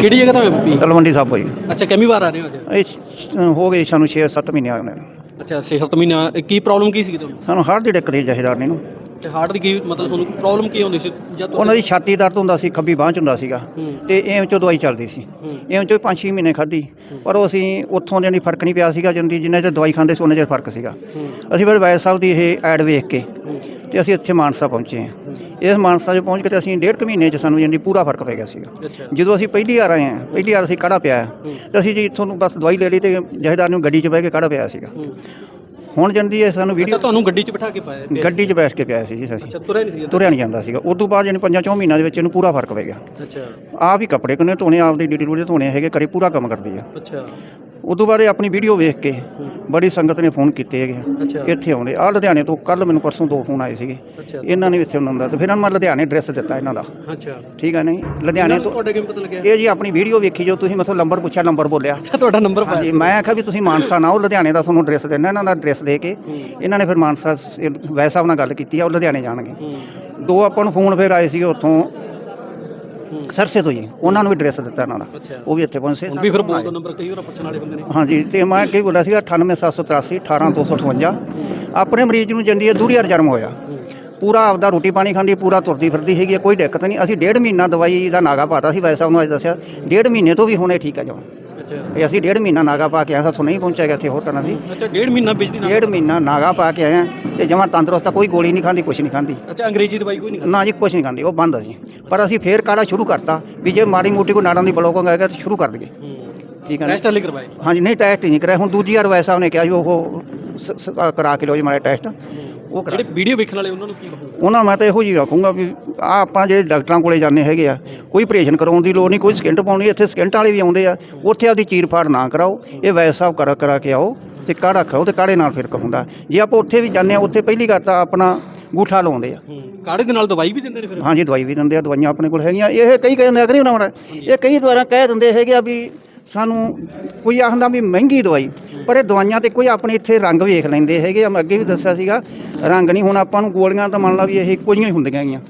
ਕਿਹੜੀ ਜਗ੍ਹਾ ਤੋਂ ਪੱਪੀ ਤਲਵੰਡੀ ਸਾਹਿਬ ਜੀ। ਅੱਛਾ ਕਿੰਨੀ ਵਾਰ ਆ ਰਹੇ ਹੋ ਅੱਜ? ਇਹ ਸ਼- ਹੋ ਗਏ ਸਾਨੂੰ 6-7 ਮਹੀਨੇ ਆ ਗਏ। ਅੱਛਾ 6-7 ਮਹੀਨਾ ਇਹ ਕੀ ਪ੍ਰੋਬਲਮ ਕੀ ਸੀ ਤੁਹਾਨੂੰ? ਸਾਨੂੰ ਹਰ ਦੀ ਦਿੱਕਤ ਸੀ ਜਹੇਦਾਰ ਨੇ। ਨੂੰ ਤੇ ਹਾਰਟ ਦੀ ਕੀ ਮਤਲਬ ਤੁਹਾਨੂੰ ਪ੍ਰੋਬਲਮ ਕੀ ਹੁੰਦੀ ਸੀ? ਜਦ ਉਹਨਾਂ ਦੀ ਛਾਤੀ ਦਰਦ ਹੁੰਦਾ ਸੀ ਖੱਬੀ ਬਾਂਹ ਚ ਹੁੰਦਾ ਸੀਗਾ। ਹੂੰ। ਤੇ ਐਵੇਂ ਚੋਂ ਦਵਾਈ ਚੱਲਦੀ ਸੀ। ਹੂੰ। ਐਵੇਂ ਚੋਂ 5-6 ਮਹੀਨੇ ਖਾਧੀ। ਪਰ ਉਹ ਅਸੀਂ ਉੱਥੋਂ ਜਾਨੀ ਫ਼ਰਕ ਨਹੀਂ ਪਿਆ ਸੀਗਾ ਜਿੰਦੀ ਜਿੰਨੇ ਚਿਰ ਦਵਾਈ ਖਾਂਦੇ ਸੀ ਉਹਨੇ ਚਿਰ ਫ਼ਰਕ ਸੀਗਾ। ਹੂੰ। ਅਸੀਂ ਫਿਰ ਵੈਦ ਸਾਹਿਬ ਦੀ ਇਹ ਐਡ ਵੇਖ ਕੇ ਹੂੰ। ਤੇ ਅਸੀਂ ਇੱਥੇ ਮਾਨਸਾ ਪਹੁੰਚੇ ਹਾਂ। ਇਸ ਮਾਨਸਾ 'ਚ ਪਹੁੰਚ ਕੇ ਤੇ ਅਸੀਂ ਡੇਢ ਕੁ ਮਹੀਨੇ 'ਚ ਸਾਨੂੰ ਜਾਨੀ ਪੂਰਾ ਫ਼ਰਕ ਪੈ ਗਿਆ ਸੀਗਾ। ਜਦੋਂ ਅਸੀਂ ਪਹਿਲੀ ਵਾਰ ਆਏ ਹਾਂ ਪਹਿਲੀ ਵਾਰ ਅਸੀਂ ਕਾੜਾ ਪਿਆ ਹੂੰ। ਤੇ ਅਸੀਂ ਜੀ ਇੱਥੋਂ ਨੂੰ ਬਸ ਦਵਾਈ ਲੈ ਲਈ ਤੇ ਜਹੇਦਾਰ ਨੂੰ ਗੱਡੀ 'ਚ ਬਹਿ ਕੇ ਕਾੜਾ ਪਿਆ ਸੀਗਾ। ਹੂੰ। ਹੁਣ ਜੰਦੀ ਇਹ ਸਾਨੂੰ ਅੱਛਾ ਵੀਡੀਓ ਤੁਹਾਨੂੰ ਗੱਡੀ 'ਚ ਬਿਠਾ ਕੇ ਪਾਇਆ? ਗੱਡੀ 'ਚ ਬੈਠ ਕੇ ਪਿਆ ਸੀ ਜੀ ਅਸੀਂ ਅੱਛਾ ਤੁਰਿਆ ਨਹੀਂ ਸੀ ਤੁਰਿਆ ਨਹੀਂ ਜਾਂਦਾ ਸੀਗਾ। ਉਸ ਤੋਂ ਬਾਅਦ ਜਾਨੀ ਪੰਜਾਂ ਚੌਂ ਮਹੀਨਿਆਂ ਦੇ ਵਿੱਚ ਇਹਨੂੰ ਪੂਰਾ ਫ਼ਰਕ ਪੈ ਗਿਆ। ਅੱਛਾ। ਆਪ ਹੀ ਕੱਪੜੇ ਕੋਨੇ ਧੋਣੇ ਆਪ ਦੀ ਡਿਊਟੀ ਰੂਲ ਧੋਣੇ ਹੈਗੇ ਕਰੇ ਪੂਰਾ ਕੰਮ ਕਰਦੀ ਆ। ਅੱਛਾ। ਉਸ ਤੋਂ ਬਾਅਦ ਇਹ ਆਪਣੀ ਵੀਡੀਓ ਵੇਖ ਕੇ ਬੜੀ ਸੰਗਤ ਨੇ ਫੋਨ ਕੀਤੇ ਹੈਗੇ ਇੱਥੇ ਆਉਂਦੇ। ਆ ਲੁਧਿਆਣੇ ਤੋਂ ਕੱਲ ਮੈਨੂੰ ਪਰਸੋਂ ਦੋ ਫੋਨ ਆਏ ਸੀਗੇ। ਇਹਨਾਂ ਨੇ ਇੱਥੇ ਉਹਨਾਂ ਦਾ ਤੇ ਫਿਰ ਇਹਨਾਂ ਨੂੰ ਮੈਂ ਲੁਧਿਆਣੇ ਐਡਰੈਸ ਦਿੱਤਾ ਇਹਨਾਂ ਦਾ। ਅੱਛਾ। ਠੀਕ ਹੈ ਨਹੀਂ? ਲੁਧਿਆਣੇ ਤੋਂ ਤੁਹਾਡੇ ਕਿਵੇਂ ਪਤਾ ਲੱਗਿਆ? ਇਹ ਜੀ ਆਪਣੀ ਵੀਡੀਓ ਵੇਖੀ ਜੋ ਤੁਸੀਂ ਮੈਥੋਂ ਨੰਬਰ ਪੁੱਛਿਆ ਨੰਬਰ ਬੋਲਿਆ। ਅੱਛਾ ਤੁਹਾਡਾ ਨੰਬਰ ਪਾਇਆ ਹਾਂਜੀ ਮੈਂ ਆਖਿਆ ਵੀ ਤੁਸੀਂ ਮਾਨਸਾ ਨਾ ਉਹ ਲੁਧਿਆਣੇ ਦਾ ਤੁਹਾਨੂੰ ਐਡਰੈਸ ਦੇਣਾ ਇਹਨਾਂ ਦਾ ਐਡਰੈਸ ਦੇ ਕੇ ਇਹਨਾਂ ਨੇ ਫਿਰ ਮਾਨਸਾ ਵੈਸ ਸਾਹਿਬ ਨਾਲ ਗੱਲ ਕੀਤੀ ਆ ਉਹ ਲੁਧਿਆਣੇ ਜਾਣਗੇ। ਦੋ ਆਪਾਂ ਨੂੰ ਫੋਨ ਫਿਰ ਆਏ ਸੀਗੇ ਉੱਥੋਂ ਸਰਸੇ ਤੋਂ ਜੀ ਉਹਨਾਂ ਨੂੰ ਵੀ ਐਡਰੈਸ ਦਿੱਤਾ ਇਹਨਾਂ ਦਾ। ਉਹ ਵੀ ਇੱਥੇ ਪਹੁੰਚੇ। ਹੁਣ ਵੀ ਫਿਰ ਬੋਲ ਦੋ ਨੰਬਰ ਕਈ ਵਾਰ ਪੁੱਛਣ ਵਾਲੇ ਬੰਦੇ ਨੇ। ਹਾਂਜੀ ਤੇ ਮੈਂ ਕੀ ਬੋਲਿਆ ਸੀਗਾ 98783 18258 ਆਪਣੇ ਮਰੀਜ਼ ਨੂੰ ਜੰਦੀ ਹੈ ਦੂਰੀਆ ਜਨਮ ਹੋਇਆ। ਪੂਰਾ ਆਪਦਾ ਰੋਟੀ ਪਾਣੀ ਖਾਂਦੀ ਪੂਰਾ ਤੁਰਦੀ ਫਿਰਦੀ ਹੈਗੀ ਕੋਈ ਦਿੱਕਤ ਨਹੀਂ। ਅਸੀਂ ਡੇਢ ਮਹੀਨਾ ਦਵਾਈ ਦਾ ਨਾਗਾ ਪਾਤਾ ਸੀ ਵੈਸੇ ਸਾਹਿਬ ਨੂੰ ਅੱਜ ਦੱਸਿਆ। ਡੇਢ ਮਹੀਨੇ ਤੋਂ ਵੀ ਹੁਣੇ ਠੀਕ ਹੈ ਜਮਾ ਅੱਛਾ ਤੇ ਅਸੀਂ ਡੇਢ ਮਹੀਨਾ ਨਾਗਾ ਪਾ ਕੇ ਆਏ ਸਾਥੋਂ ਨਹੀਂ ਪਹੁੰਚਿਆ ਗਿਆ ਇੱਥੇ ਹੋਰ ਕਰਨਾ ਸੀ ਅੱਛਾ ਡੇਢ ਮਹੀਨਾ ਬਿਜਲੀ ਨਾਲ ਡੇਢ ਮਹੀਨਾ ਨਾਗਾ ਪਾ ਕੇ ਆਏ ਹਾਂ ਤੇ ਜਮਾ ਤੰਦਰੁਸਤ ਆ, ਕੋਈ ਗੋਲੀ ਨਹੀਂ ਖਾਂਦੀ ਕੁਛ ਨਹੀਂ ਖਾਂਦੀ। ਅੱਛਾ ਅੰਗਰੇਜ਼ੀ ਦਵਾਈ ਕੋਈ ਨਹੀਂ ਖਾਂਦਾ? ਨਾ ਜੀ ਕੁਛ ਨਹੀਂ ਖਾਂਦੀ ਉਹ ਬੰਦ ਆ ਜੀ। ਪਰ ਅਸੀਂ ਫੇਰ ਕਾੜਾ ਸ਼ੁਰੂ ਕਰਤਾ ਵੀ ਜੇ ਮਾੜੀ ਮੋਟੀ ਕੋਈ ਨਾੜਾਂ ਦੀ ਬਲੋਕ ਹੋਗਾ ਤਾਂ ਸ਼ੁਰੂ ਕਰ ਦਈਏ। ਹੂੰ। ਠੀਕ ਹੈ ਨਾ? ਟੈਸਟ ਹਲੇ ਕਰਵਾਏ? ਹਾਂਜੀ ਨਹੀਂ ਟੈਸਟ ਹੀ ਨਹੀਂ ਕਰਾਇਆ ਹੁਣ ਦੂਜੀ ਵਾਰ ਵੈਸਾ ਸਾਹਿਬ ਨੇ ਕਿਹਾ ਜੀ ਉਹ ਸ- ਸ- ਆਹ ਕਰਾ ਕੇ ਲਓ ਜੀ ਮਾੜਾ ਟੈਸਟ ਉਹ ਕਰਾ ਜਿਹੜੇ ਵੀਡੀਓ ਵੇਖਣ ਵਾਲੇ ਉਹਨਾਂ ਨੂੰ ਕੀ ਕਹੋਗੇ? ਉਹਨਾਂ ਮੈਂ ਤਾਂ ਇਹੋ ਜੀ ਆਖੂੰਗਾ ਵੀ ਆ ਆਪਾਂ ਜਿਹੜੇ ਡਾਕਟਰਾਂ ਕੋਲੇ ਜਾਂਦੇ ਹੈਗੇ ਆ ਕੋਈ ਆਪਰੇਸ਼ਨ ਕਰਾਉਣ ਦੀ ਲੋੜ ਨਹੀਂ ਕੋਈ ਸਕਿੰਟ ਪਾਉਣੀ ਇੱਥੇ ਸਕਿੰਟ ਵਾਲੇ ਵੀ ਆਉਂਦੇ ਆ ਉੱਥੇ ਆਪਦੀ ਚੀਰ ਫਾੜ ਨਾ ਕਰਾਓ ਇਹ ਵੈਦ ਸਾਹਿਬ ਕਰਾ ਕਰਾ ਕੇ ਆਓ ਤੇ ਕਾੜਾ ਖਾਓ ਤੇ ਕਾੜੇ ਨਾਲ ਫਿਰ ਹੁੰਦਾ ਜੇ ਆਪਾਂ ਉੱਥੇ ਵੀ ਜਾਂਦੇ ਆ ਉੱਥੇ ਪਹਿਲੀ ਗੱਲ ਤਾਂ ਆਪਣਾ ਗੂਠਾ ਲਾਉਂਦੇ ਆ। ਕਾੜੇ ਦੇ ਨਾਲ ਦਵਾਈ ਵੀ ਦਿੰਦੇ ਨੇ ਫਿਰ? ਹਾਂਜੀ ਦਵਾਈ ਵੀ ਦਿੰਦੇ ਆ ਦਵਾਈਆਂ ਆਪਣੇ ਕੋਲ ਹੈਗੀਆਂ। ਇਹ ਕਈ ਕਹਿੰਦੇ ਅਗਰ ਨਹੀਂ ਬਣਾਉਣਾ ਇਹ ਕਈ ਦੁਆਰਾ ਕਹਿ ਦਿੰਦੇ ਹੈਗੇ ਆ ਵੀ ਸਾਨੂੰ ਕੋਈ ਆਖਦਾ ਵੀ ਮਹਿੰਗੀ ਦਵਾਈ ਪਰ ਇਹ ਦਵਾਈਆਂ ਤੇ ਕੋਈ ਆਪਣੇ ਇੱਥੇ ਰੰਗ ਵੇਖ ਲੈਂਦੇ ਹੈਗੇ ਆ। ਮੈਂ ਅੱਗੇ ਵੀ ਦੱਸਿਆ ਸੀਗਾ, ਰੰਗ ਨਹੀਂ, ਹੁਣ ਆਪਾਂ ਨੂੰ ਗੋਲੀਆਂ ਤਾਂ ਮੰਨ ਲਾ ਵੀ ਇਹ ਇੱਕੋ ਜਿਹੀਆਂ ਹੀ ਹੁੰਦੀਆਂ ਹੈਗੀਆਂ।